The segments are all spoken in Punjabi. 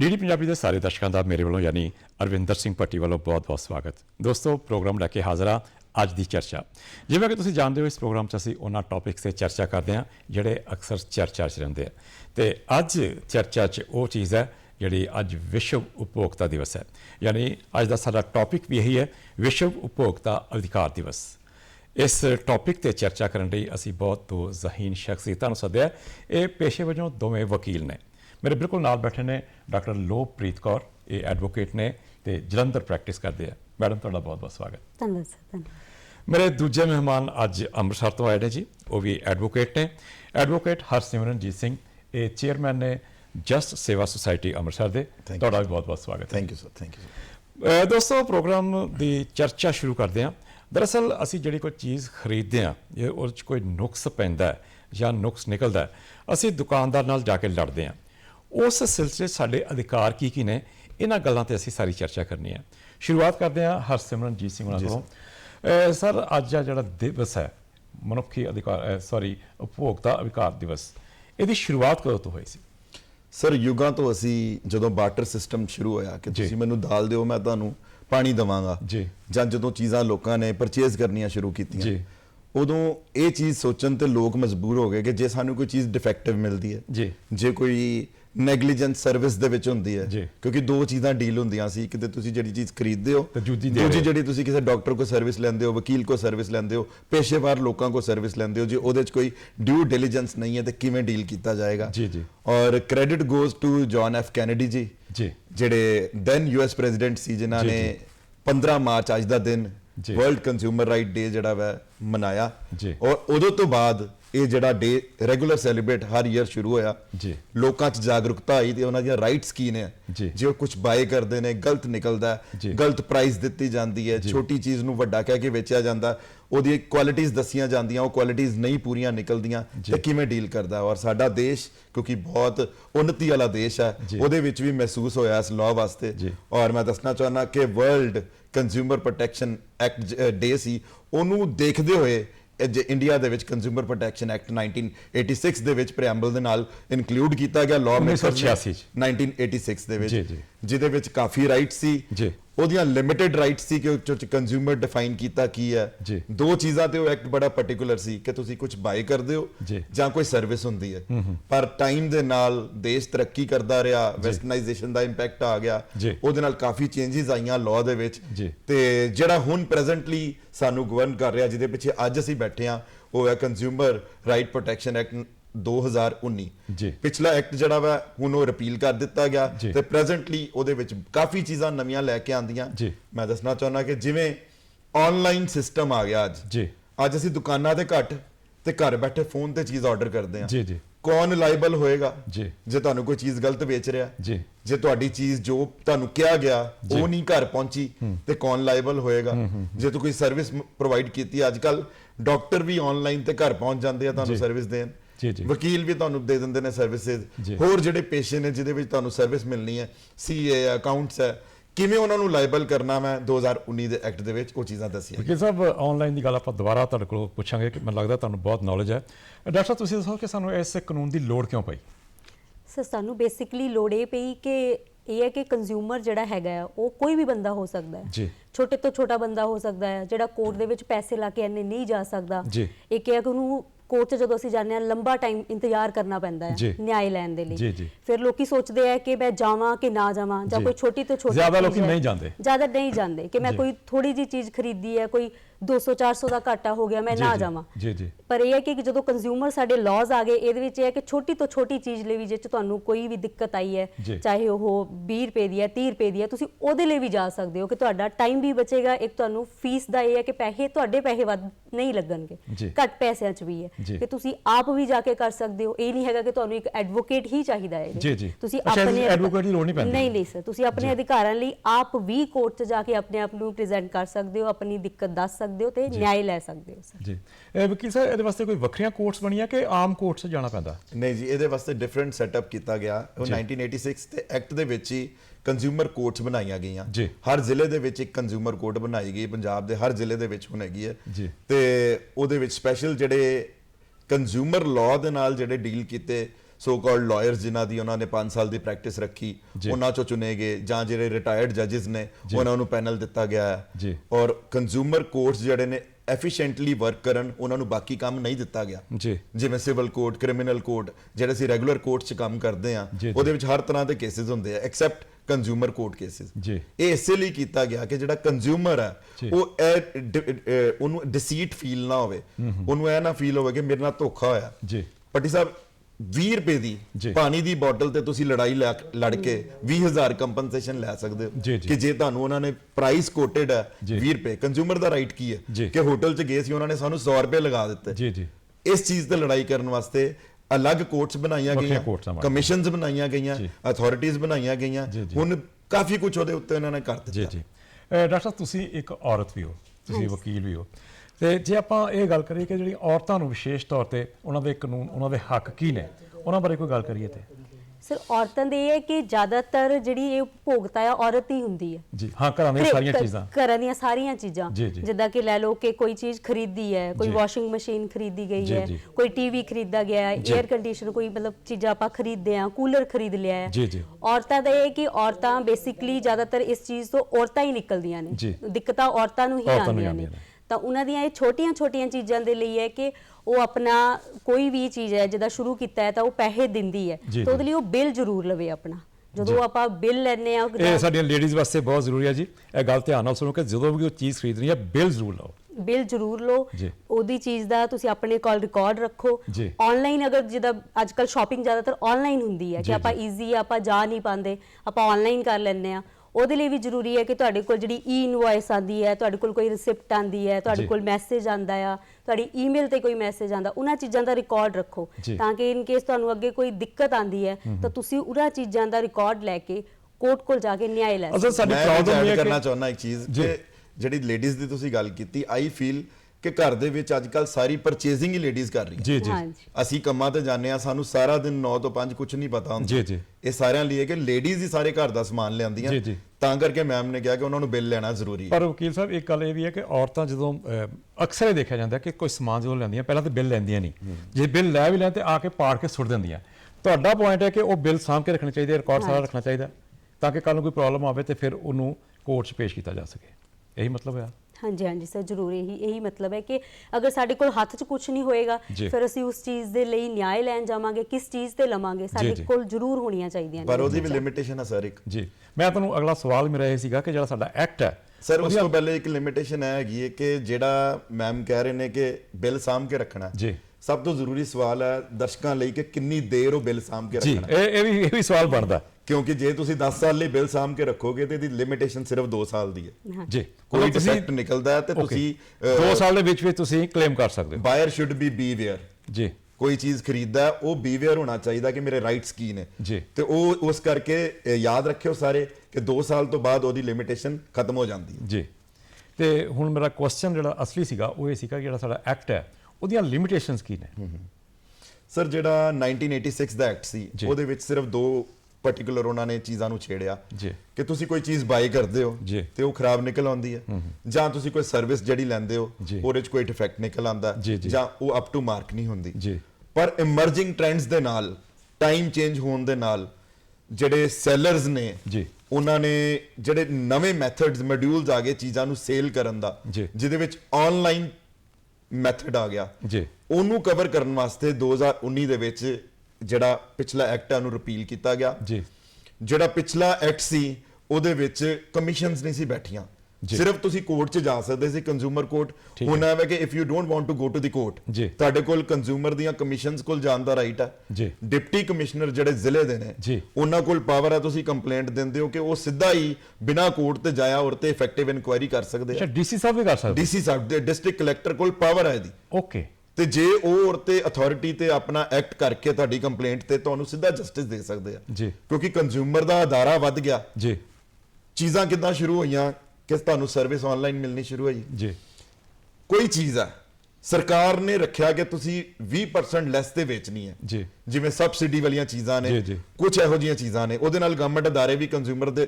ਡੀਡੀ ਪੰਜਾਬੀ ਦੇ ਸਾਰੇ ਦਰਸ਼ਕਾਂ ਦਾ ਮੇਰੇ ਵੱਲੋਂ ਯਾਨੀ ਅਰਵਿੰਦਰ ਸਿੰਘ ਭੱਟੀ ਵੱਲੋਂ ਬਹੁਤ-ਬਹੁਤ ਸਵਾਗਤ। ਦੋਸਤੋ, ਪ੍ਰੋਗਰਾਮ ਲੈ ਕੇ ਹਾਜ਼ਰ ਹਾਂ ਅੱਜ ਦੀ ਚਰਚਾ। ਜਿਵੇਂ ਕਿ ਤੁਸੀਂ ਜਾਣਦੇ ਹੋ, ਇਸ ਪ੍ਰੋਗਰਾਮ 'ਚ ਅਸੀਂ ਉਹਨਾਂ ਟੌਪਿਕਸ ਤੇ ਚਰਚਾ ਕਰਦੇ ਹਾਂ ਜਿਹੜੇ ਅਕਸਰ ਚਰਚਾ 'ਚ ਰਹਿੰਦੇ ਆ। ਤੇ ਅੱਜ ਚਰਚਾ 'ਚ ਉਹ ਚੀਜ਼ ਹੈ ਜਿਹੜੀ ਅੱਜ ਵਿਸ਼ਵ ਉਪਭੋਗਤਾ ਦਿਵਸ ਹੈ। ਯਾਨੀ ਅੱਜ ਦਾ ਸਾਡਾ ਟੌਪਿਕ ਵੀ ਇਹੀ ਹੈ, ਵਿਸ਼ਵ ਉਪਭੋਗਤਾ ਅਧਿਕਾਰ ਦਿਵਸ। ਇਸ ਟੌਪਿਕ ਤੇ ਚਰਚਾ ਕਰਨ ਲਈ ਅਸੀਂ ਬਹੁਤ ਦੋ ਜ਼ਹੀਨ ਸ਼ਖਸੀਅਤਾਂ ਨੂੰ ਸੱਦਿਆ। ਇਹ ਪੇਸ਼ੇ ਵਜੋਂ ਦੋਵੇਂ ਵਕੀਲ ਨੇ। ਮੇਰੇ ਬਿਲਕੁਲ ਨਾਲ ਬੈਠੇ ਨੇ ਡਾਕਟਰ ਲੋਕਪ੍ਰੀਤ ਕੌਰ ਇਹ ਐਡਵੋਕੇਟ ਨੇ ਤੇ ਜਲੰਧਰ ਪ੍ਰੈਕਟਿਸ ਕਰਦੇ ਆ। ਮੈਡਮ ਤੁਹਾਡਾ ਬਹੁਤ ਬਹੁਤ ਸਵਾਗਤ। ਧੰਨਵਾਦ ਸਰ ਧੰਨਵਾਦ। ਮੇਰੇ ਦੂਜੇ ਮਹਿਮਾਨ ਅੱਜ ਅੰਮ੍ਰਿਤਸਰ ਤੋਂ ਆਏ ਨੇ ਜੀ ਉਹ ਵੀ ਐਡਵੋਕੇਟ ਨੇ। ਐਡਵੋਕੇਟ ਹਰਸਿਮਰਨਜੀਤ ਸਿੰਘ ਇਹ ਚੇਅਰਮੈਨ ਨੇ ਜਸਟ ਸੇਵਾ ਸੁਸਾਇਟੀ ਅੰਮ੍ਰਿਤਸਰ ਦੇ। ਤੁਹਾਡਾ ਵੀ ਬਹੁਤ ਬਹੁਤ ਸਵਾਗਤ ਹੈ। Thank you sir thank you sir ਦੋਸਤੋ ਪ੍ਰੋਗਰਾਮ ਦੀ ਚਰਚਾ ਸ਼ੁਰੂ ਕਰਦੇ ਹਾਂ। ਦਰਅਸਲ ਅਸੀਂ ਜਿਹੜੀ ਕੋਈ ਚੀਜ਼ ਖਰੀਦਦੇ ਹਾਂ ਜੇ ਉਹਦੇ 'ਚ ਕੋਈ ਨੁਕਸ ਪੈਂਦਾ ਹੈ ਜਾਂ ਨੁਕਸ ਨਿਕਲਦਾ ਹੈ ਅਸੀਂ ਦੁਕਾਨਦਾਰ ਨਾਲ ਜਾ ਕੇ ਲੜਦੇ ਹਾਂ। ਉਸ ਸਿਲਸਿਲੇ ਸਾਡੇ ਅਧਿਕਾਰ ਕੀ ਕੀ ਨੇ ਇਹਨਾਂ ਗੱਲਾਂ ਤੇ ਅਸੀਂ ਸਾਰੀ ਚਰਚਾ ਕਰਨੀ ਹੈ ਸ਼ੁਰੂਆਤ ਕਰਦੇ ਹਾਂ ਹਰਸਿਮਰਨਜੀਤ ਸਿੰਘ ਉਹਨਾਂ ਕੋਲੋਂ ਸਰ ਅੱਜ ਦਾ ਜਿਹੜਾ ਦਿਵਸ ਹੈ ਮਨੁੱਖੀ ਅਧਿਕਾਰ ਸੌਰੀ ਉਪਭੋਗਤਾ ਅਧਿਕਾਰ ਦਿਵਸ ਇਹਦੀ ਸ਼ੁਰੂਆਤ ਕਦੋਂ ਤੋਂ ਹੋਈ ਸੀ ਸਰ ਯੁਗਾਂ ਤੋਂ ਅਸੀਂ ਜਦੋਂ ਬਾਰਟਰ ਸਿਸਟਮ ਸ਼ੁਰੂ ਹੋਇਆ ਕਿ। ਤੁਸੀਂ ਮੈਨੂੰ ਦਾਲ ਦਿਓ ਮੈਂ ਤੁਹਾਨੂੰ ਪਾਣੀ ਦਵਾਂਗਾ ਜੀ। ਜਾਂ ਜਦੋਂ ਚੀਜ਼ਾਂ ਲੋਕਾਂ ਨੇ ਪਰਚੇਜ਼ ਕਰਨੀਆਂ ਸ਼ੁਰੂ ਕੀਤੀਆਂ ਜੀ। ਉਦੋਂ ਇਹ ਚੀਜ਼ ਸੋਚਣ ਤੇ ਲੋਕ ਮਜਬੂਰ ਹੋ ਗਏ ਕਿ ਜੇ ਸਾਨੂੰ ਕੋਈ ਚੀਜ਼ ਡਿਫੈਕਟਿਵ ਮਿਲਦੀ ਹੈ ਜੀ। ਜੇ ਕੋਈ ਨੈਗਲੀਜੈਂਸ ਸਰਵਿਸ ਦੇ ਵਿੱਚ ਹੁੰਦੀ ਹੈ। ਕਿਉਂਕਿ ਦੋ ਚੀਜ਼ਾਂ ਡੀਲ ਹੁੰਦੀਆਂ ਸੀ ਕਿਤੇ ਤੁਸੀਂ ਜਿਹੜੀ ਚੀਜ਼ ਖਰੀਦਦੇ ਹੋ ਦੂਜੀ। ਜਿਹੜੀ ਤੁਸੀਂ ਕਿਸੇ ਡਾਕਟਰ ਕੋ ਸਰਵਿਸ ਲੈਂਦੇ ਹੋ ਵਕੀਲ ਕੋ ਸਰਵਿਸ ਲੈਂਦੇ ਹੋ ਪੇਸ਼ੇਵਾਰ ਲੋਕਾਂ ਕੋ ਸਰਵਿਸ ਲੈਂਦੇ ਹੋ ਜੇ ਉਹਦੇ 'ਚ ਕੋਈ ਡਿਊ ਡਿਲੀਜੈਂਸ ਨਹੀਂ ਹੈ ਤੇ ਕਿਵੇਂ ਡੀਲ ਕੀਤਾ ਜਾਏਗਾ ਜੀ, ਜੀ। ਔਰ credit goes to John F Kennedy ji ਜੀ। ਜਿਹੜੇ ਦੈਨ ਯੂਐਸ ਪ੍ਰੈਜ਼ੀਡੈਂਟ ਸੀ ਜਿਨ੍ਹਾਂ ਨੇ 15 ਮਾਰਚ ਅੱਜ ਦਾ ਦਿਨ। ਵਰਲਡ ਕੰਜ਼ਿਊਮਰ ਰਾਈਟ ਡੇ ਜਿਹੜਾ ਵਾ ਮਨਾਇਆ ਜੀ। ਔਰ ਉਦੋਂ ਤੋਂ ਬਾਅਦ ਇਹ ਜਿਹੜਾ ਡੇ ਰੈਗੂਲਰ ਸੈਲੀਬ੍ਰੇਟ ਹਰ ਈਅਰ ਸ਼ੁਰੂ ਹੋਇਆ ਜੀ। ਲੋਕਾਂ 'ਚ ਜਾਗਰੂਕਤਾ ਆਈ ਤੇ ਉਹਨਾਂ ਦੀਆਂ ਰਾਈਟਸ ਕੀ ਨੇ ਜੀ। ਉਹ ਕੁਝ ਬਾਏ ਕਰਦੇ ਨੇ ਗਲਤ ਨਿਕਲਦਾ। ਗਲਤ ਪ੍ਰਾਈਸ ਦਿੱਤੀ ਜਾਂਦੀ ਹੈ ਛੋਟੀ ਚੀਜ਼ ਨੂੰ ਵੱਡਾ ਕਹਿ ਕੇ ਵੇਚਿਆ ਜਾਂਦਾ ਉਹਦੀ ਕੁਆਲਿਟੀਆਂ ਦੱਸੀਆਂ ਜਾਂਦੀਆਂ ਉਹ ਕੁਆਲਿਟੀਆਂ ਨਹੀਂ ਪੂਰੀਆਂ ਨਿਕਲਦੀਆਂ ਤੇ ਕਿਵੇਂ ਡੀਲ ਕਰਦਾ। ਔਰ ਸਾਡਾ ਦੇਸ਼ ਕਿਉਂਕਿ ਬਹੁਤ ਉન્નਤੀ ਵਾਲਾ ਦੇਸ਼ ਹੈ। ਉਹਦੇ ਵਿੱਚ ਵੀ ਮਹਿਸੂਸ ਹੋਇਆ ਇਸ ਲਾਅ ਵਾਸਤੇ। ਔਰ ਮੈਂ ਦੱਸਣਾ ਚਾਹੁੰਦਾ ਕਿ world consumer protection act day ਸੀ ਉਹਨੂੰ ਦੇਖਦੇ ਹੋਏ ਜੇ ਇੰਡੀਆ ਦੇ ਵਿੱਚ ਕੰਜ਼ਿਊਮਰ ਪ੍ਰੋਟੈਕਸ਼ਨ ਐਕਟ 1986 ਦੇ ਵਿੱਚ ਪ੍ਰੀਐਮਬਲ ਦੇ ਨਾਲ ਇਨਕਲੂਡ ਕੀਤਾ ਗਿਆ ਲਾਅ 1986 ਚ। 1986 ਦੇ ਵਿੱਚ। ਜਿਹਦੇ ਵਿੱਚ ਕਾਫੀ ਰਾਈਟ ਸੀ। ਉਹਦੀਆਂ ਲਿਮਿਟਿਡ ਰਾਈਟ ਸੀ ਕਿ ਉਹ ਕੰਜ਼ਿਊਮਰ ਡਿਫਾਈਨ ਕੀਤਾ ਕੀ ਹੈ। ਦੋ ਚੀਜ਼ਾਂ ਤੇ ਉਹ ਐਕਟ ਬੜਾ ਪਾਰਟਿਕੂਲਰ ਸੀ ਕਿ ਤੁਸੀਂ ਕੁਝ ਬਾਏ ਕਰਦੇ ਹੋ ਜੀ। ਕੋਈ ਸਰਵਿਸ ਹੁੰਦੀ ਹੈ ਪਰ ਟਾਈਮ ਦੇ ਨਾਲ ਦੇਸ਼ ਤਰੱਕੀ ਕਰਦਾ ਰਿਹਾ ਵੈਸਟਰਨਾਈਜੇਸ਼ਨ ਦਾ ਇੰਪੈਕਟ ਆ ਗਿਆ। ਉਹਦੇ ਨਾਲ ਕਾਫੀ ਚੇਂਜਸ ਆਈਆਂ ਲਾਅ ਦੇ ਵਿੱਚ। ਤੇ ਜਿਹੜਾ ਹੁਣ ਪ੍ਰੈਜ਼ੈਂਟਲੀ ਸਾਨੂੰ ਗਵਰਨ ਕਰ ਰਿਹਾ ਜਿਹਦੇ ਪਿੱਛੇ ਅੱਜ ਅਸੀਂ ਬੈਠੇ ਆ ਉਹ ਹੈ ਕੰਜ਼ਿਊਮਰ ਰਾਈਟ ਪ੍ਰੋਟੈਕਸ਼ਨ ਐਕਟ 2019 ਜੀ। ਪਿਛਲਾ ਐਕਟ ਜਿਹੜਾ ਵਾ ਹੁਣ ਉਹ ਰਿਪੀਲ ਕਰ ਦਿੱਤਾ ਗਿਆ। ਤੇ ਪ੍ਰੈਜ਼ੈਂਟਲੀ ਉਹਦੇ ਵਿੱਚ ਕਾਫੀ ਚੀਜ਼ਾਂ ਨਵੀਆਂ ਲੈ ਕੇ ਆਂਦੀਆਂ। ਮੈਂ ਦੱਸਣਾ ਚਾਹੁੰਦਾ ਕਿ ਜਿਵੇਂ ਆਨਲਾਈਨ ਸਿਸਟਮ ਆ ਗਿਆ ਅੱਜ ਜੀ। ਅੱਜ ਅਸੀਂ ਦੁਕਾਨਾਂ ਤੇ ਘੱਟ ਤੇ ਘਰ ਬੈਠੇ ਫੋਨ ਤੇ ਚੀਜ਼ ਆਰਡਰ ਕਰਦੇ ਆ ਜੀ, ਜੀ। ਕੌਣ ਲਾਇਬਲ ਹੋਏਗਾ ਜੀ। ਜੇ ਤੁਹਾਨੂੰ ਕੋਈ ਚੀਜ਼ ਗਲਤ ਵੇਚ ਰਿਹਾ ਜੀ। ਜੇ ਤੁਹਾਡੀ ਚੀਜ਼ ਜੋ ਤੁਹਾਨੂੰ ਕਿਹਾ ਗਿਆ ਉਹ ਨਹੀਂ ਘਰ ਪਹੁੰਚੀ ਤੇ ਕੌਣ ਲਾਇਬਲ ਹੋਏਗਾ ਜੇ ਤੂੰ ਕੋਈ ਸਰਵਿਸ ਪ੍ਰੋਵਾਈਡ ਕੀਤੀ ਅੱਜ ਕੱਲ ਡਾਕਟਰ ਵੀ ਆਨਲਾਈਨ ਤੇ ਘਰ ਪਹੁੰਚ ਜਾਂਦੇ ਆ ਤੁਹਾਨੂੰ। ਸਰਵਿਸ ਦੇਣ ਜੀ, ਜੀ। ਵਕੀਲ ਵੀ ਤੁਹਾਨੂੰ ਦੇ ਦਿੰਦੇ ਨੇ ਸਰਵਿਸਿਜ਼। ਹੋਰ ਜਿਹੜੇ ਪੇਸ਼ੇ ਨੇ ਜਿਹਦੇ ਵਿੱਚ ਤੁਹਾਨੂੰ ਸਰਵਿਸ ਮਿਲਣੀ ਹੈ ਸੀਏ ਅਕਾਊਂਟਸ ਹੈ ਕਿਵੇਂ ਉਹਨਾਂ ਨੂੰ ਲਾਇਬਲ ਕਰਨਾ ਮੈਂ 2019 ਦੇ ਐਕਟ ਦੇ ਵਿੱਚ ਉਹ ਚੀਜ਼ਾਂ ਦੱਸੀਆਂ ਵਕੀਲ ਸਾਹਿਬ ਆਨਲਾਈਨ ਦੀ ਗੱਲ ਆਪਾਂ ਦੁਬਾਰਾ ਤੁਹਾਡੇ ਕੋਲੋਂ ਪੁੱਛਾਂਗੇ ਕਿ ਮੈਨੂੰ ਲੱਗਦਾ ਤੁਹਾਨੂੰ ਬਹੁਤ ਨੌਲੇਜ ਹੈ। ਡਾਕਟਰ ਸਾਹਿਬ ਤੁਸੀਂ ਦੱਸੋ ਕਿ ਸਾਨੂੰ ਇਸ ਕਾਨੂੰਨ ਦੀ ਲੋੜ ਕਿਉਂ ਪਈ? ਸਰ ਸਾਨੂੰ ਬੇਸਿਕਲੀ ਲੋੜ ਇਹ ਪਈ ਕਿ ਇਹ ਹੈ ਕਿ ਕੰਜ਼ਿਊਮਰ ਜਿਹੜਾ ਹੈਗਾ ਆ, ਉਹ ਕੋਈ ਵੀ ਬੰਦਾ ਹੋ ਸਕਦਾ ਹੈ। ਜੀ। ਛੋਟੇ ਤੋਂ ਛੋਟਾ ਬੰਦਾ ਹੋ ਸਕਦਾ ਹੈ ਜਿਹੜਾ ਕੋਰਟ ਦੇ ਵਿੱਚ ਪੈਸੇ ਲਾ ਕੇ ਇੰਨੇ ਨਹੀਂ ਜਾ ਸਕਦਾ। ਇਹ ਕਿ ਉਹਨੂੰ ਕੋਰਟ 'ਚ ਜਦੋਂ ਅਸੀਂ ਜਾਂਦੇ ਹਾਂ ਲੰਬਾ ਟਾਈਮ ਇੰਤਜ਼ਾਰ ਕਰਨਾ ਪੈਂਦਾ। ਹੈ ਨਿਆਂ ਲੈਣ ਦੇ ਲਈ। ਫਿਰ ਲੋਕੀ ਸੋਚਦੇ ਆ ਕਿ ਮੈਂ ਜਾਵਾਂ ਕਿ ਨਾ ਜਾਵਾਂ ਜਾਂ। ਕੋਈ ਛੋਟੀ ਤੋਂ ਛੋਟੀ ਜ਼ਿਆਦਾ ਲੋਕੀ। ਨਹੀਂ ਜਾਂਦੇ। ਜ਼ਿਆਦਾ ਨਹੀਂ ਜਾਂਦੇ ਕਿ ਮੈਂ। ਕੋਈ ਥੋੜੀ ਜੀ ਚੀਜ਼ ਖਰੀਦੀ ਹੈ ਕੋਈ 200 400 ਦਾ ਘਾਟਾ ਹੋ ਗਿਆ ਮੈਂ ਨਾ। ਜਾਵਾਂ ਜੀ, ਜੀ। ਪਰ ਇਹ ਹੈ ਕਿ ਜਦੋਂ ਕੰਜ਼ਿਊਮਰ ਸਾਡੇ ਲਾਜ਼ ਆ ਗਏ ਇਹਦੇ ਵਿੱਚ ਇਹ ਹੈ ਕਿ ਛੋਟੀ ਤੋਂ ਛੋਟੀ ਚੀਜ਼ ਲਈ ਵੀ ਜੇ ਤੁਹਾਨੂੰ ਕੋਈ ਵੀ ਦਿੱਕਤ ਆਈ ਹੈ। ਚਾਹੇ ਉਹ 20 ਰੁਪਏ ਦੀ ਹੈ 30 ਰੁਪਏ ਦੀ ਹੈ ਤੁਸੀਂ ਉਹਦੇ ਲਈ ਵੀ ਜਾ ਸਕਦੇ ਹੋ ਕਿ ਤੁਹਾਡਾ ਟਾਈਮ ਵੀ ਬਚੇਗਾ ਇੱਕ ਤੁਹਾਨੂੰ ਫੀਸ ਦਾ ਇਹ ਹੈ ਕਿ ਪੈਸੇ ਤੁਹਾਡੇ ਪੈਸੇ ਵੱਧ ਨਹੀਂ ਲੱਗਣਗੇ। ਘੱਟ ਪੈਸਿਆਂ 'ਚ ਵੀ। ਹੈ ਕਿ ਤੁਸੀਂ ਆਪ ਵੀ ਜਾ ਕੇ ਕਰ ਸਕਦੇ ਹੋ ਇਹ ਨਹੀਂ ਹੈਗਾ ਕਿ ਤੁਹਾਨੂੰ ਇੱਕ ਐਡਵੋਕੇਟ ਹੀ ਚਾਹੀਦਾ ਹੈ ਜੀ, ਜੀ। ਤੁਸੀਂ ਆਪਣੇ advocate ਦੀ ਲੋੜ ਨਹੀਂ ਪੈਂਦੀ। ਨਹੀਂ ਨਹੀਂ ਸਰ ਤੁਸੀਂ ਆਪਣੇ ਅਧਿਕਾਰਾਂ ਲਈ ਆਪ ਵੀ ਕੋਰਟ 'ਚ ਜਾ ਕੇ ਆਪਣੇ ਆਪ ਨੂੰ ਪ੍ਰੈਜ਼ੈਂਟ ਕਰ ਸਕਦੇ ਹੋ ਆਪਣੀ ਦਿੱਕਤ ਦੱਸ ਸਕਦੇ ਹੋ ਤੇ ਨਿਆਂ ਲੈ ਸਕਦੇ ਹੋ ਸਰ। ਜੀ। ਇਹ ਵਕੀਲ ਸਾਹਿਬ ਇਹਦੇ ਵਾਸਤੇ ਕੋਈ ਵੱਖਰੀਆਂ ਕੋਰਟਸ ਬਣੀਆਂ ਕਿ ਆਮ ਕੋਰਟਸ ਜਾਣਾ ਪੈਂਦਾ? ਨਹੀਂ ਜੀ ਇਹਦੇ ਵਾਸਤੇ ਡਿਫਰੈਂਟ ਸੈਟਅਪ ਕੀਤਾ ਗਿਆ। ਉਹ ਜੀ। 1986 ਤੇ ਐਕਟ ਦੇ ਵਿੱਚ ਹੀ ਕੰਜ਼ਿਊਮਰ ਕੋਰਟਸ ਬਣਾਈਆਂ ਗਈਆਂ। ਹਰ ਜ਼ਿਲ੍ਹੇ ਦੇ ਵਿੱਚ ਇੱਕ ਕੰਜ਼ਿਊਮਰ ਕੋਰਟ ਬਣਾਈ ਗਈ ਪੰਜਾਬ ਦੇ ਹਰ ਜ਼ਿਲ੍ਹੇ ਦੇ ਵਿੱਚ ਹੁਣ ਹੈਗੀ ਹੈ। ਜੀ। ਤੇ ਉਹਦੇ ਵਿੱਚ ਸਪੈਸ਼ਲ ਜਿਹੜੇ ਕੰਜ਼ਿਊਮਰ ਲਾਅ ਦੇ ਨਾਲ ਜਿਹੜੇ ਡੀਲ ਕੀਤੇ ਸੋ ਕਾਲਡ ਲਾਇਰਸ ਜਿਨ੍ਹਾਂ ਦੀ ਉਹਨਾਂ ਨੇ 5 ਸਾਲ ਦੀ ਪ੍ਰੈਕਟਿਸ ਰੱਖੀ। ਉਹਨਾਂ ਚੋਂ ਚੁਣੇ ਗਏ ਜਾਂ ਜਿਹੜੇ ਰਿਟਾਇਰਡ ਜੱਜਸ ਨੇ ਉਹਨਾਂ ਨੂੰ ਪੈਨਲ ਦਿੱਤਾ ਗਿਆ। ਹੈ ਔਰ ਕੰਜ਼ਿਊਮਰ ਕੋਰਟਸ ਜਿਹੜੇ ਨੇ ਐਫੀਸ਼ੀਐਂਟਲੀ ਵਰਕ ਕਰਨ ਉਹਨਾਂ ਨੂੰ ਬਾਕੀ ਕੰਮ ਨਹੀਂ ਦਿੱਤਾ ਗਿਆ ਜੀ ਜਿਵੇਂ ਸਿਵਲ ਕੋਰਟ ਕ੍ਰਿਮੀਨਲ ਕੋਰਟ ਜਿਹੜੇ ਅਸੀਂ ਰੈਗੂਲਰ ਕੋਰਟ 'ਚ ਕੰਮ ਕਰਦੇ ਆ। ਉਹਦੇ ਵਿੱਚ ਹਰ ਤਰ੍ਹਾਂ ਦੇ ਕੇਸਿਸ ਹੁੰਦੇ ਆ ਐਕਸੈਪਟ ਕੰਜ਼ਿਊਮਰ ਕੋਰਟ ਕੇਸਿਸ। ਇਹ ਇਸੇ ਲਈ ਕੀਤਾ ਗਿਆ ਕਿ ਜਿਹੜਾ ਕੰਜ਼ਿਊਮਰ ਹੈ। ਉਹ ਉਹਨੂੰ ਡਿਸੀਟ ਫੀਲ ਨਾ ਹੋਵੇ ਉਹਨੂੰ ਇਹ ਨਾ ਫੀਲ ਹੋਵੇ ਕਿ ਮੇਰੇ ਨਾਲ ਧੋਖਾ ਹੋਇਆ ਜੀ ਪੱਟੀ ਸਾਹਿਬ 20 ਰੁਪਏ ਦੀ। ਪਾਣੀ ਦੀ ਬੋਤਲ ਤੇ ਤੁਸੀਂ ਲੜਾਈ ਲੜ ਕੇ 20000 ਕੰਪਨਸੇਸ਼ਨ ਲੈ ਸਕਦੇ ਹੋ। ਕਿ ਜੇ ਤੁਹਾਨੂੰ ਉਹਨਾਂ ਨੇ ਪ੍ਰਾਈਸ ਕੋਟਡ ਹੈ ਜੀ। 20 ਰੁਪਏ ਕੰਜ਼ਿਊਮਰ ਦਾ ਰਾਈਟ ਕੀ। ਹੈ ਕਿ ਹੋਟਲ 'ਚ ਗਏ ਸੀ ਉਹਨਾਂ ਨੇ ਸਾਨੂੰ 100 ਰੁਪਏ ਲਗਾ ਦਿੱਤੇ ਜੀ ਜੀ ਇਸ ਚੀਜ਼ ਤੇ ਲੜਾਈ ਕਰਨ ਵਾਸਤੇ ਅਲੱਗ ਕੋਰਟਸ ਬਣਾਈਆਂ ਗਈਆਂ। ਕਮਿਸ਼ਨਸ ਬਣਾਈਆਂ ਗਈਆਂ। ਅਥਾਰਟੀਆਂ ਬਣਾਈਆਂ ਗਈਆਂ। ਹੁਣ ਕਾਫੀ ਕੁਝ ਉਹਦੇ ਉੱਤੇ ਉਹਨਾਂ ਨੇ ਕਰ ਦਿੱਤਾ ਜੀ ਜੀ ਡਾਕਟਰ ਤੁਸੀਂ ਇੱਕ ਔਰਤ ਵੀ ਹੋ ਤੁਸੀਂ ਵਕੀਲ ਵੀ ਹੋ ਤੇ ਜੇ ਆਪਾਂ ਇਹ ਗੱਲ ਕਰੀਏ ਕਿ ਜਿਹੜੀ ਔਰਤਾਂ ਨੂੰ ਵਿਸ਼ੇਸ਼ ਤੌਰ ਤੇ ਉਹਨਾਂ ਦੇ ਕਾਨੂੰਨ ਉਹਨਾਂ ਦੇ ਹੱਕ ਕੀ ਨੇ ਉਹਨਾਂ ਬਾਰੇ ਕੋਈ ਗੱਲ ਕਰੀਏ ਤੇ ਸਰ ਔਰਤਾਂ ਦੇ ਇਹ ਹੈ ਕਿ ਜ਼ਿਆਦਾਤਰ ਜਿਹੜੀ ਇਹ ਭੋਗਤਾ ਆ ਔਰਤ ਹੀ ਹੁੰਦੀ ਹੈ ਜੀ ਹਾਂ ਘਰਾਂ ਦੀਆਂ ਸਾਰੀਆਂ ਚੀਜ਼ਾਂ ਘਰਾਂ ਦੀਆਂ ਸਾਰੀਆਂ ਚੀਜ਼ਾਂ ਜੀ, ਜੀ। ਜਿੱਦਾਂ ਕਿ ਲੈ ਲਓ ਕਿ ਕੋਈ ਚੀਜ਼ ਖਰੀਦੀ ਹੈ ਕੋਈ ਜੀ। ਵਾਸ਼ਿੰਗ ਮਸ਼ੀਨ ਖਰੀਦੀ ਗਈ ਜੀ, ਹੈ ਜੀ। ਕੋਈ ਟੀਵੀ ਖਰੀਦਾ ਗਿਆ ਹੈ ਜੀ। 에ਅਰ ਕੰਡੀਸ਼ਨਰ ਕੋਈ ਮਤਲਬ ਚੀਜ਼ਾਂ ਆਪਾਂ ਖਰੀਦਦੇ ਆ ਕੂਲਰ ਖਰੀਦ ਲਿਆ ਹੈ ਜੀ, ਜੀ। ਔਰਤਾਂ ਦਾ ਇਹ ਹੈ ਕਿ ਔਰਤਾਂ ਬੇਸਿਕਲੀ ਜ਼ਿਆਦਾਤਰ ਇਸ ਚੀਜ਼ ਤੋਂ ਔਰਤਾਂ ਹੀ ਨਿਕਲਦੀਆਂ ਨੇ ਜੀ। ਦਿੱਕਤਾਂ ਔਰਤਾਂ ਨੂੰ ਹੀ ਔਰਤਾਂ ਨੂੰ ਹੀ ਆਉਂਦੀਆਂ ਨੇ ਆਉਂਦੀਆਂ ਨੇ। ਤਾਂ ਉਹਨਾਂ ਦੀਆਂ ਇਹ ਛੋਟੀਆਂ-ਛੋਟੀਆਂ ਚੀਜ਼ਾਂ ਦੇ ਲਈ ਹੈ ਕਿ ਉਹ ਆਪਣਾ ਕੋਈ ਵੀ ਚੀਜ਼ ਹੈ ਜਿਹਦਾ ਸ਼ੁਰੂ ਕੀਤਾ ਹੈ ਤਾਂ ਉਹ ਪੈਸੇ ਦਿੰਦੀ ਹੈ। ਜੀ, ਤਾਂ ਉਹਦੇ। ਲਈ ਉਹ ਬਿੱਲ ਜ਼ਰੂਰ ਲਵੇ ਆਪਣਾ। ਜਦੋਂ ਆਪਾਂ ਬਿੱਲ ਲੈਨੇ ਆ ਇਹ ਸਾਡੀਆਂ ਲੇਡੀਜ਼ ਵਾਸਤੇ ਬਹੁਤ ਜ਼ਰੂਰੀ ਹੈ ਜੀ। ਇਹ ਗੱਲ ਧਿਆਨ ਨਾਲ ਸੁਣੋ ਕਿ ਜਦੋਂ ਵੀ ਉਹ ਚੀਜ਼ ਖਰੀਦਣੀ ਹੈ ਬਿੱਲ ਜ਼ਰੂਰ ਲਓ। ਬਿੱਲ ਜ਼ਰੂਰ ਲਓ। ਜੀ। ਉਹਦੀ ਚੀਜ਼ ਦਾ ਤੁਸੀਂ ਆਪਣੇ ਕੋਲ ਰਿਕਾਰਡ ਰੱਖੋ। ਜੀ। ਆਨਲਾਈਨ ਅਗਰ ਜਿਹਦਾ ਅੱਜ ਕੱਲ ਸ਼ਾਪਿੰਗ ਜ਼ਿਆਦਾਤਰ ਆਨਲਾਈਨ ਹੁੰਦੀ ਹੈ। ਜੀ, ਕਿ ਆਪਾਂ। ਈਜ਼ੀ ਆਪਾਂ ਜਾ ਨਹੀਂ ਪਾਉਂਦੇ ਆਪਾਂ ਆਨਲਾਈਨ ਕਰ ਲੈਂਦੇ ਆ ਉਹਦੇ ਲਈ ਵੀ ਜ਼ਰੂਰੀ ਹੈ ਕਿ ਤੁਹਾਡੇ ਕੋਲ ਜਿਹੜੀ ਈ ਇਨਵੋਇਸ ਆਂਦੀ ਹੈ ਤੁਹਾਡੇ ਕੋਲ ਕੋਈ ਰਿਸਿਪਟ ਆਂਦੀ ਹੈ ਤੁਹਾਡੇ। ਕੋਲ ਮੈਸੇਜ ਆਂਦਾ ਆ ਤੁਹਾਡੀ ਈਮੇਲ ਤੇ ਕੋਈ ਮੈਸੇਜ ਆਂਦਾ ਉਹਨਾਂ ਚੀਜ਼ਾਂ ਦਾ ਰਿਕਾਰਡ ਰੱਖੋ। ਤਾਂ ਕਿ ਇਨ ਕੇਸ ਤੁਹਾਨੂੰ ਅੱਗੇ ਕੋਈ ਦਿੱਕਤ ਆਂਦੀ ਹੈ ਤਾਂ ਤੁਸੀਂ ਉਹਨਾਂ ਚੀਜ਼ਾਂ ਦਾ ਰਿਕਾਰਡ ਲੈ ਕੇ ਕੋਰਟ ਕੋਲ ਜਾ ਕੇ ਨਿਆਂ ਲੈ ਅਸਲ ਸਾਡੀ ਪ੍ਰੋਬਲਮ ਇਹ ਹੈ ਕਰਨਾ ਚਾਹੁੰਦਾ ਇੱਕ ਚੀਜ਼। ਕਿ ਜਿਹੜੀ ਲੇਡੀਜ਼ ਦੀ ਤੁਸੀਂ ਗੱਲ ਕੀਤੀ ਆਈ ਫੀਲ ਕਿ ਘਰ ਦੇ ਵਿੱਚ ਅੱਜ ਕੱਲ ਸਾਰੀ ਪਰਚੇਜ਼ਿੰਗ ਹੀ ਲੇਡੀਜ਼ ਕਰ ਰਹੀਆਂ। ਜੀ ਜੀ। ਅਸੀਂ ਕੰਮਾਂ ਤੇ ਜਾਂਦੇ ਆ ਸਾਨੂੰ ਸਾਰਾ ਦਿਨ 9 ਤੋਂ 5 ਕੁਝ ਨਹੀਂ ਪਤਾ ਹੁੰਦਾ। ਜੀ, ਜੀ। ਇਹ ਸਾਰਿਆਂ ਲਈ ਹੈ ਕਿ ਲੇਡੀਜ਼ ਹੀ ਸਾਰੇ ਘਰ ਦਾ ਸਮਾਨ ਲਿਆਂਦੀਆਂ ਜੀ, ਜੀ। ਤਾਂ ਕਰਕੇ ਮੈਮ ਨੇ ਕਿਹਾ ਕਿ ਉਹਨਾਂ ਨੂੰ ਬਿੱਲ ਲੈਣਾ ਜ਼ਰੂਰੀ ਹੈ। ਪਰ ਵਕੀਲ ਸਾਹਿਬ ਇੱਕ ਗੱਲ ਇਹ ਵੀ ਹੈ ਕਿ ਔਰਤਾਂ ਜਦੋਂ ਅਕਸਰ ਇਹ ਦੇਖਿਆ ਜਾਂਦਾ ਕਿ ਕੋਈ ਸਮਾਨ ਜਦੋਂ ਲੈਂਦੀਆਂ ਪਹਿਲਾਂ ਤਾਂ ਬਿੱਲ ਲੈਂਦੀਆਂ ਨਹੀਂ। ਜੇ ਬਿੱਲ ਲੈ ਵੀ ਲੈਣ ਤੇ ਆ ਕੇ ਪਾੜ ਕੇ ਸੁੱਟ ਦਿੰਦੀਆਂ। ਤੁਹਾਡਾ ਪੁਆਇੰਟ ਹੈ ਕਿ ਉਹ ਬਿੱਲ ਸਾਂਭ ਕੇ ਰੱਖਣੇ ਚਾਹੀਦੇ ਰਿਕਾਰਡ ਸਾਰਾ ਰੱਖਣਾ ਚਾਹੀਦਾ ਤਾਂ ਕਿ ਕੱਲ ਨੂੰ ਕੋਈ ਪ੍ਰੋਬਲਮ ਆਵੇ ਤੇ ਫਿਰ ਉਹਨੂੰ ਕੋਰਟ 'ਚ ਪੇਸ਼ ਕੀਤਾ ਜਾ ਸਕੇ। ਇਹੀ ਮਤਲਬ ਹੈ ਹਾਂਜੀ ਹਾਂਜੀ ਸਰ ਜ਼ਰੂਰ ਇਹੀ ਇਹੀ ਮਤਲਬ ਹੈ ਕਿ ਅਗਰ ਸਾਡੇ ਕੋਲ ਹੱਥ 'ਚ ਕੁਝ ਨਹੀਂ ਹੋਏਗਾ ਜੀ। ਫਿਰ ਅਸੀਂ ਉਸ ਚੀਜ਼ ਦੇ ਲਈ ਨਿਆਂ ਲੈਣ ਜਾਵਾਂਗੇ ਕਿਸ ਚੀਜ਼ ਤੇ ਲਵਾਂਗੇ ਸਾਡੇ। ਕੋਲ ਜ਼ਰੂਰ ਹੋਣੀਆਂ ਚਾਹੀਦੀਆਂ ਪਰ ਉਹਦੀ ਵੀ ਲਿਮਿਟੇਸ਼ਨ ਹੈ ਸਰ ਇੱਕ ਜੀ ਮੈਂ ਤੁਹਾਨੂੰ ਅਗਲਾ ਸਵਾਲ ਮੇਰਾ ਇਹ ਸੀਗਾ ਕਿ ਜਿਹੜਾ ਸਾਡਾ ਐਕਟ ਹੈ ਸਰ ਉਸ ਤੋਂ ਪਹਿਲੇ ਇੱਕ ਲਿਮਿਟੇਸ਼ਨ ਹੈ ਹੈਗੀ ਹੈ ਕਿ ਜਿਹੜਾ ਮੈਮ ਕਹਿ ਰਹੇ ਨੇ ਕਿ ਬਿੱਲ ਸਾਂਭ ਕੇ ਰੱਖਣਾ। ਜੀ। ਸਭ ਤੋਂ ਜ਼ਰੂਰੀ ਸਵਾਲ ਹੈ ਦਰਸ਼ਕਾਂ ਲਈ ਕਿ ਕਿੰਨੀ ਦੇਰ ਉਹ ਬਿੱਲ ਸਾਂਭ ਕੇ ਜੀ ਰੱਖਣਾ। ਇਹ ਇਹ ਵੀ ਇਹ ਵੀ ਸਵਾਲ ਬਣਦਾ ਕਿਉਂਕਿ ਜੇ ਤੁਸੀਂ 10 ਸਾਲ ਲਈ ਬਿੱਲ ਸਾਂਭ ਕੇ ਰੱਖੋਗੇ ਤੇ ਇਹਦੀ ਲਿਮਿਟੇਸ਼ਨ ਸਿਰਫ 2 ਸਾਲ ਦੀ ਹੈ। ਜੀ ਕੋਈ ਡਿਫੈਕਟ ਨਿਕਲਦਾ ਹੈ ਤੇ ਤੁਸੀਂ ਦੋ ਸਾਲ ਦੇ ਵਿੱਚ ਵੀ ਤੁਸੀਂ ਕਲੇਮ ਕਰ ਸਕਦੇ ਹੋ। ਬਾਇਰ ਸ਼ੁੱਡ ਬੀ ਬੀਵੇਅਰ ਜੀ। ਕੋਈ ਚੀਜ਼ ਖਰੀਦਦਾ ਉਹ ਬੀਵੇਅਰ ਹੋਣਾ ਚਾਹੀਦਾ ਕਿ ਮੇਰੇ ਰਾਈਟਸ ਕੀ ਨੇ। ਜੀ। ਤੇ ਉਹ ਉਸ ਕਰਕੇ ਯਾਦ ਰੱਖਿਓ ਸਾਰੇ ਕਿ 2 ਸਾਲ ਤੋਂ ਬਾਅਦ ਉਹਦੀ ਲਿਮਿਟੇਸ਼ਨ ਖਤਮ ਹੋ ਜਾਂਦੀ ਹੈ। ਜੀ। ਤੇ ਹੁਣ ਮੇਰਾ ਕੁਐਸਚਨ ਜਿਹੜਾ ਅਸਲੀ ਸੀਗਾ ਉਹ ਇਹ ਸੀਗਾ ਕਿ ਜਿਹੜਾ ਸਾਡਾ ਐਕਟ ਹੈ ਉਹਦੀਆਂ ਲਿਮਿਟੇਸ਼ਨਸ ਕੀ ਨੇ? ਸਰ ਜਿਹੜਾ 1986 ਦਾ ਐਕਟ ਸੀ। ਉਹਦੇ ਵਿੱਚ ਸਿਰਫ ਦੋ ਪਾਰਟਿਕੂਲਰ ਉਹਨਾਂ ਨੇ ਚੀਜ਼ਾਂ ਨੂੰ ਛੇੜਿਆ ਜੀ। ਕਿ ਤੁਸੀਂ ਕੋਈ ਚੀਜ਼ ਬਾਈ ਕਰਦੇ ਹੋ ਜੀ। ਤੇ ਉਹ ਖਰਾਬ ਨਿਕਲ ਆਉਂਦੀ ਹੈ ਜਾਂ ਤੁਸੀਂ ਕੋਈ ਸਰਵਿਸ ਜਿਹੜੀ ਲੈਂਦੇ ਹੋ। ਉਹਦੇ ਵਿੱਚ ਕੋਈ ਡਿਫੈਕਟ ਨਿਕਲ ਆਉਂਦਾ ਜੀ, ਉਹ ਅਪ ਟੂ ਮਾਰਕ ਨਹੀਂ ਹੁੰਦੀ ਜੀ। ਪਰ ਇਮਰਜਿੰਗ ਟ੍ਰੈਂਡਸ ਦੇ ਨਾਲ ਟਾਈਮ ਚੇਂਜ ਹੋਣ ਦੇ ਨਾਲ ਜਿਹੜੇ ਸੈਲਰਸ ਨੇ ਜੀ। ਉਹਨਾਂ ਨੇ ਜਿਹੜੇ ਨਵੇਂ ਮੈਥਡਸ ਮੋਡਿਊਲਸ ਆ ਗਏ ਚੀਜ਼ਾਂ ਨੂੰ ਸੇਲ ਕਰਨ ਦਾ। ਜਿਹਦੇ ਵਿੱਚ ਆਨਲਾਈਨ ਮੈਥਡ ਆ ਗਿਆ ਜੀ। ਉਹਨੂੰ ਕਵਰ ਕਰਨ ਵਾਸਤੇ 2019 ਦੇ ਵਿੱਚ ਜਿਹੜਾ ਪਿਛਲਾ ਐਕਟ ਹੈ ਉਹਨੂੰ ਰਿਪੀਲ ਕੀਤਾ ਗਿਆ ਜੀ। ਜਿਹੜਾ ਪਿਛਲਾ ਐਕਟ ਸੀ ਉਹਦੇ ਵਿੱਚ ਕਮਿਸ਼ਨਸ ਨਹੀਂ ਸੀ ਬੈਠੀਆਂ। ਸਿਰਫ ਤੁਸੀਂ ਕੋਰਟ 'ਚ ਜਾ ਸਕਦੇ ਸੀ ਕੰਜ਼ਿਊਮਰ ਕੋਰਟ ਹੁਣ ਐਵੇਂ ਕਿ if you don't want to go to the court. ਤੁਹਾਡੇ ਕੋਲ ਕੰਜ਼ਿਊਮਰ ਦੀਆਂ ਕਮਿਸ਼ਨਸ ਕੋਲ ਜਾਣ ਦਾ ਰਾਈਟ ਹੈ ਜੀ। ਡਿਪਟੀ ਕਮਿਸ਼ਨਰ ਜਿਹੜੇ ਜ਼ਿਲ੍ਹੇ ਦੇ ਨੇ। ਉਹਨਾਂ ਕੋਲ ਪਾਵਰ ਹੈ ਤੁਸੀਂ ਕੰਪਲੇਂਟ ਦਿੰਦੇ ਹੋ ਕਿ ਉਹ ਸਿੱਧਾ ਹੀ ਬਿਨਾਂ ਕੋਰਟ ਤੇ ਜਾਇਆ ਔਰ ਤੇ ਇਫੈਕਟਿਵ ਇਨਕੁਆਇਰੀ ਕਰ ਸਕਦੇ ਅੱਛਾ ਡੀਸੀ ਸਾਹਿਬ ਵੀ ਕਰ ਸਕਦੇ ਡੀਸੀ ਸਾਹਿਬ ਦੇ ਡਿਸਟ੍ਰਿਕਟ ਕਲੈਕਟਰ ਕੋਲ ਪਾਵਰ ਹੈ ਇਹਦੀ ਓਕੇ ਤੇ ਜੇ ਉਹ ਔਰ ਤੇ ਅਥਾਰਟੀ ਤੇ ਆਪਣਾ ਐਕਟ ਕਰਕੇ ਤੁਹਾਡੀ ਕੰਪਲੇਂਟ ਤੇ ਤੁਹਾਨੂੰ ਸਿੱਧਾ ਜਸਟਿਸ ਦੇ ਸਕਦੇ ਆ। ਜੀ। ਕਿਉਂਕਿ ਕੰਜ਼ਿਊਮਰ ਦਾ ਅਦਾਰਾ ਵੱਧ ਗਿਆ। ਜੀ। ਚੀਜ਼ਾਂ ਕਿੱਦਾਂ ਸ਼ੁਰੂ ਹੋਈਆਂ? ਕਿ ਤੁਹਾਨੂੰ ਸਰਵਿਸ ਆਨਲਾਈਨ ਮਿਲਣੀ ਸ਼ੁਰੂ ਹੋਈ? ਜੀ। ਕੋਈ ਚੀਜ਼ ਆ। ਸਰਕਾਰ ਨੇ ਰੱਖਿਆ ਕਿ ਤੁਸੀਂ 20% ਲੈਸ ਤੇ ਵੇਚਣੀ ਹੈ। ਜੀ। ਜਿਵੇਂ ਸਬਸਿਡੀ ਵਾਲੀਆਂ ਚੀਜ਼ਾਂ ਨੇ। ਕੁਝ ਇਹੋ ਜਿਹੀਆਂ ਚੀਜ਼ਾਂ ਨੇ। ਉਹਦੇ ਨਾਲ ਗਵਰਨਮੈਂਟ ਅਦਾਰੇ ਵੀ ਕੰਜ਼ਿਊਮਰ ਦੇ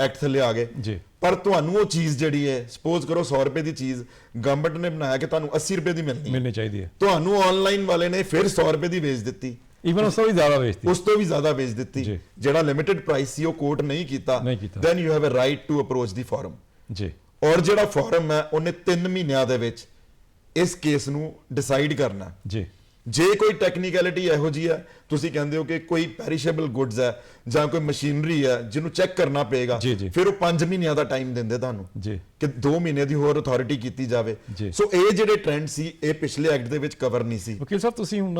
ਐਕਟ ਥੱਲੇ ਆ ਗਏ। ਜੀ। ਪਰ ਤੁਹਾਨੂੰ ਉਹ ਚੀਜ਼ ਜਿਹੜੀ ਹੈ ਸਪੋਜ਼ ਕਰੋ 100 ਰੁਪਏ ਦੀ ਚੀਜ਼ ਗਵਰਨਮੈਂਟ ਨੇ ਬਣਾਇਆ ਕਿ ਤੁਹਾਨੂੰ 80 ਰੁਪਏ ਦੀ ਮਿਲਣੀ ਮਿਲਣੀ ਚਾਹੀਦੀ ਹੈ। ਤੁਹਾਨੂੰ ਆਨਲਾਈਨ ਵਾਲੇ ਨੇ ਫਿਰ 100 ਰੁਪਏ ਦੀ ਵੇਚ ਦਿੱਤੀ। ਈਵਨ ਉਸ ਤੋਂ ਵੀ ਜ਼ਿਆਦਾ ਵੇਚਤੀ ਉਸ ਤੋਂ ਵੀ ਜ਼ਿਆਦਾ ਵੇਚ ਦਿੱਤੀ। ਜਿਹੜਾ ਲਿਮਿਟਡ ਪ੍ਰਾਈਸ ਸੀ ਉਹ ਕੋਟ ਨਹੀਂ ਕੀਤਾ। Then you have a right to approach the forum ਜੀ। ਔਰ ਜਿਹੜਾ ਫਾਰਮ ਹੈ ਉਹਨੇ 3 ਮਹੀਨਿਆਂ ਦੇ ਵਿੱਚ ਇਸ ਕੇਸ ਨੂੰ ਡਿਸਾਈਡ ਕਰਨਾ ਜੀ। ਜੇ ਕੋਈ ਟੈਕਨੀਕੈਲਿਟੀ ਇਹੋ ਜੀ ਹੈ ਤੁਸੀਂ ਕਹਿੰਦੇ ਹੋ ਕਿ ਕੋਈ ਪੈਰੀਸ਼ੇਬਲ ਗੁੱਡਸ ਹੈ ਜਾਂ ਕੋਈ ਮਸ਼ੀਨਰੀ ਹੈ ਜਿਹਨੂੰ ਚੈੱਕ ਕਰਨਾ ਪਏਗਾ। ਫਿਰ ਉਹ 5 ਮਹੀਨਿਆਂ ਦਾ ਟਾਈਮ ਦਿੰਦੇ ਤੁਹਾਨੂੰ ਜੀ। ਕਿ 2 ਮਹੀਨੇ ਦੀ ਹੋਰ ਅਥਾਰਟੀ ਕੀਤੀ ਜਾਵੇ। ਸੋ ਇਹ ਜਿਹੜੇ ਟ੍ਰੈਂਡ ਸੀ ਇਹ ਪਿਛਲੇ ਐਕਟ ਦੇ ਵਿੱਚ ਕਵਰ ਨਹੀਂ ਸੀ। ਵਕੀਲ ਸਾਹਿਬ ਤੁਸੀਂ ਹੁਣ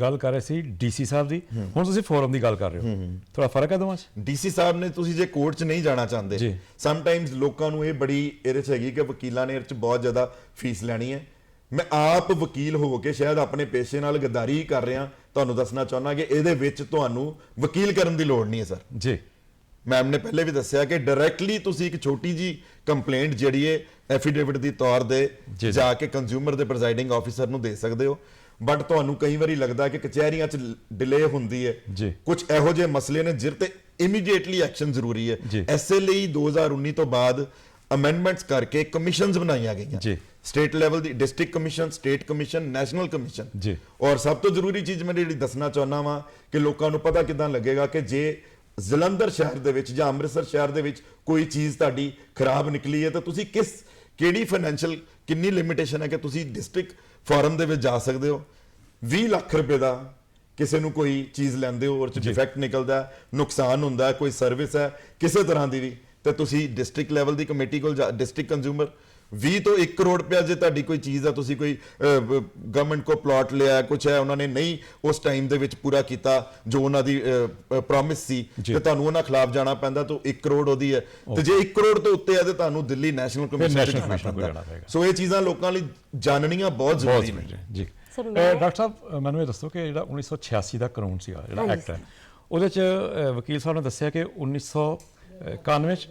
ਗੱਲ ਕਰ ਰਹੇ ਸੀ ਡੀਸੀ ਸਾਹਿਬ ਦੀ। ਹੁਣ ਤੁਸੀਂ ਫੋਰਮ ਦੀ ਗੱਲ ਕਰ ਰਹੇ ਹੋ। ਥੋੜਾ ਫ਼ਰਕ ਹੈ ਦੋਵਾਂ 'ਚ? ਡੀਸੀ ਸਾਹਿਬ ਨੇ ਤੁਸੀਂ ਜੇ ਕੋਰਟ 'ਚ ਨਹੀਂ ਜਾਣਾ ਚਾਹੁੰਦੇ। ਸਮ ਟਾਈਮਸ ਲੋਕਾਂ ਨੂੰ ਇਹ ਬੜੀ ਇਹਦੇ 'ਚ ਹੈਗੀ ਕਿ ਵਕੀਲਾਂ ਨੇ ਇਹਦੇ 'ਚ ਬਹੁਤ ਜ਼ਿਆਦਾ ਫੀਸ ਲੈਣੀ ਹੈ। ਮੈਂ ਆਪ ਵਕੀਲ ਹੋ ਕੇ ਸ਼ਾਇਦ ਆਪਣੇ ਪੇਸ਼ੇ ਨਾਲ ਗੱਦਾਰੀ ਕਰ ਰਿਹਾ। ਤੁਹਾਨੂੰ ਦੱਸਣਾ ਚਾਹੁੰਦਾ ਕਿ ਇਹਦੇ ਵਿੱਚ ਤੁਹਾਨੂੰ ਵਕੀਲ ਕਰਨ ਦੀ ਲੋੜ ਨਹੀਂ ਹੈ ਸਰ। ਜੀ। ਮੈਮ ਨੇ ਪਹਿਲੇ ਵੀ ਦੱਸਿਆ ਕਿ ਡਾਇਰੈਕਟਲੀ ਤੁਸੀਂ ਇੱਕ ਛੋਟੀ ਜੀ ਕੰਪਲੇਂਟ ਜਿਹੜੀ ਹੈ ਐਫੀਡੇਵਿਟ ਦੀ ਤੌਰ ਦੇ। ਜਾ ਕੇ ਕੰਜ਼ਿਊਮਰ ਦੇ ਪ੍ਰੈਜ਼ਾਈਡਿੰਗ ਆਫੀਸਰ ਨੂੰ ਦੇ ਸਕਦੇ ਹੋ। ਬਟ ਤੁਹਾਨੂੰ ਕਈ ਵਾਰੀ ਲੱਗਦਾ ਕਿ ਕਚਹਿਰੀਆਂ 'ਚ ਡਿਲੇ ਹੁੰਦੀ ਹੈ ਜੀ। ਕੁਝ ਇਹੋ ਜਿਹੇ ਮਸਲੇ ਨੇ ਜਿਰ ਤੇ ਇਮੀਡੀਏਟਲੀ ਐਕਸ਼ਨ ਜ਼ਰੂਰੀ ਹੈ। ਐਸੇ ਲਈ 2019 ਤੋਂ ਬਾਅਦ ਅਮੈਂਡਮੈਂਟਸ ਕਰਕੇ ਕਮਿਸ਼ਨਸ ਬਣਾਈਆਂ ਗਈਆਂ ਜੀ। ਸਟੇਟ ਲੈਵਲ ਦੀ district commission state commission national commission ਜੀ। ਔਰ ਸਭ ਤੋਂ ਜ਼ਰੂਰੀ ਚੀਜ਼ ਮੈਂ ਜਿਹੜੀ ਦੱਸਣਾ ਚਾਹੁੰਦਾ ਵਾਂ ਕਿ ਲੋਕਾਂ ਨੂੰ ਪਤਾ ਕਿਦਾਂ ਲੱਗੇਗਾ ਕਿ ਜੇ ਜਲੰਧਰ ਸ਼ਹਿਰ ਦੇ ਵਿੱਚ ਜਾਂ ਅੰਮ੍ਰਿਤਸਰ ਸ਼ਹਿਰ ਦੇ ਵਿੱਚ ਕੋਈ ਚੀਜ਼ ਤੁਹਾਡੀ ਖਰਾਬ ਨਿਕਲੀ ਹੈ ਤਾਂ ਤੁਸੀਂ ਕਿਸ ਕਿਹੜੀ ਫਾਈਨੈਂਸ਼ੀਅਲ ਕਿੰਨੀ ਲਿਮਿਟੇਸ਼ਨ ਹੈ ਕਿ ਤੁਸੀਂ ਡਿਸਟ੍ਰਿਕਟ ਫਾਰਮ ਦੇ ਵਿੱਚ ਜਾ ਸਕਦੇ ਹੋ। 20 ਲੱਖ ਰੁਪਏ ਦਾ ਕਿਸੇ ਨੂੰ ਕੋਈ ਚੀਜ਼ ਲੈਂਦੇ ਹੋ ਔਰ ਚ ਡਿਫੈਕਟ ਨਿਕਲਦਾ ਨੁਕਸਾਨ ਹੁੰਦਾ ਕੋਈ ਸਰਵਿਸ ਹੈ ਕਿਸੇ ਤਰ੍ਹਾਂ ਦੀ ਵੀ। ਤੇ ਤੁਸੀਂ ਡਿਸਟ੍ਰਿਕਟ ਲੈਵਲ ਦੀ ਕਮੇਟੀ ਕੋਲ ਡਿਸਟ੍ਰਿਕਟ ਕੰਜ਼ਿਊਮਰ 20 ਤੋਂ 1 ਕਰੋੜ ਰੁਪਏ ਜੇ ਤੁਹਾਡੀ ਕੋਈ ਚੀਜ਼ ਆ ਤੁਸੀਂ ਕੋਈ ਗਵਰਨਮੈਂਟ ਕੋ ਪਲਾਟ ਲਿਆ ਕੁਝ ਹੈ ਉਹਨਾਂ ਨੇ ਨਹੀਂ ਉਸ ਟਾਈਮ ਦੇ ਵਿੱਚ ਪੂਰਾ ਕੀਤਾ ਜੋ ਉਹਨਾਂ ਦੀ ਪ੍ਰੋਮਿਸ ਸੀ। ਤੇ ਤੁਹਾਨੂੰ ਉਹਨਾਂ ਖਿਲਾਫ ਜਾਣਾ ਪੈਂਦਾ ਤਾਂ 1 ਕਰੋੜ ਉਹਦੀ ਹੈ ਤੇ ਜੇ 1 ਕਰੋੜ ਤੋਂ ਉੱਤੇ ਹੈ ਤੇ ਤੁਹਾਨੂੰ ਦਿੱਲੀ ਨੈਸ਼ਨਲ ਕਮਿਸ਼ਨ ਤੇ ਜਾਣਾ ਪੈਂਦਾ ਜਾਣਾ ਪਏਗਾ। ਸੋ ਇਹ ਚੀਜ਼ਾਂ ਲੋਕਾਂ ਲਈ ਜਾਣਨੀਆਂ ਬਹੁਤ ਜ਼ਰੂਰੀ ਨੇ ਜੀ ਡਾਕਟਰ ਸਾਹਿਬ ਮੈਨੂੰ ਇਹ ਦੱਸੋ ਕਿ ਜਿਹੜਾ 1986 ਦਾ ਕਾਨੂੰਨ ਸੀਗਾ ਜਿਹੜਾ। ਐਕਟ ਹੈ ਉਹਦੇ ਚ ਵਕੀਲ ਸਾਹਿਬ ਨੇ ਦੱਸਿਆ ਕਿ 1991 ਚ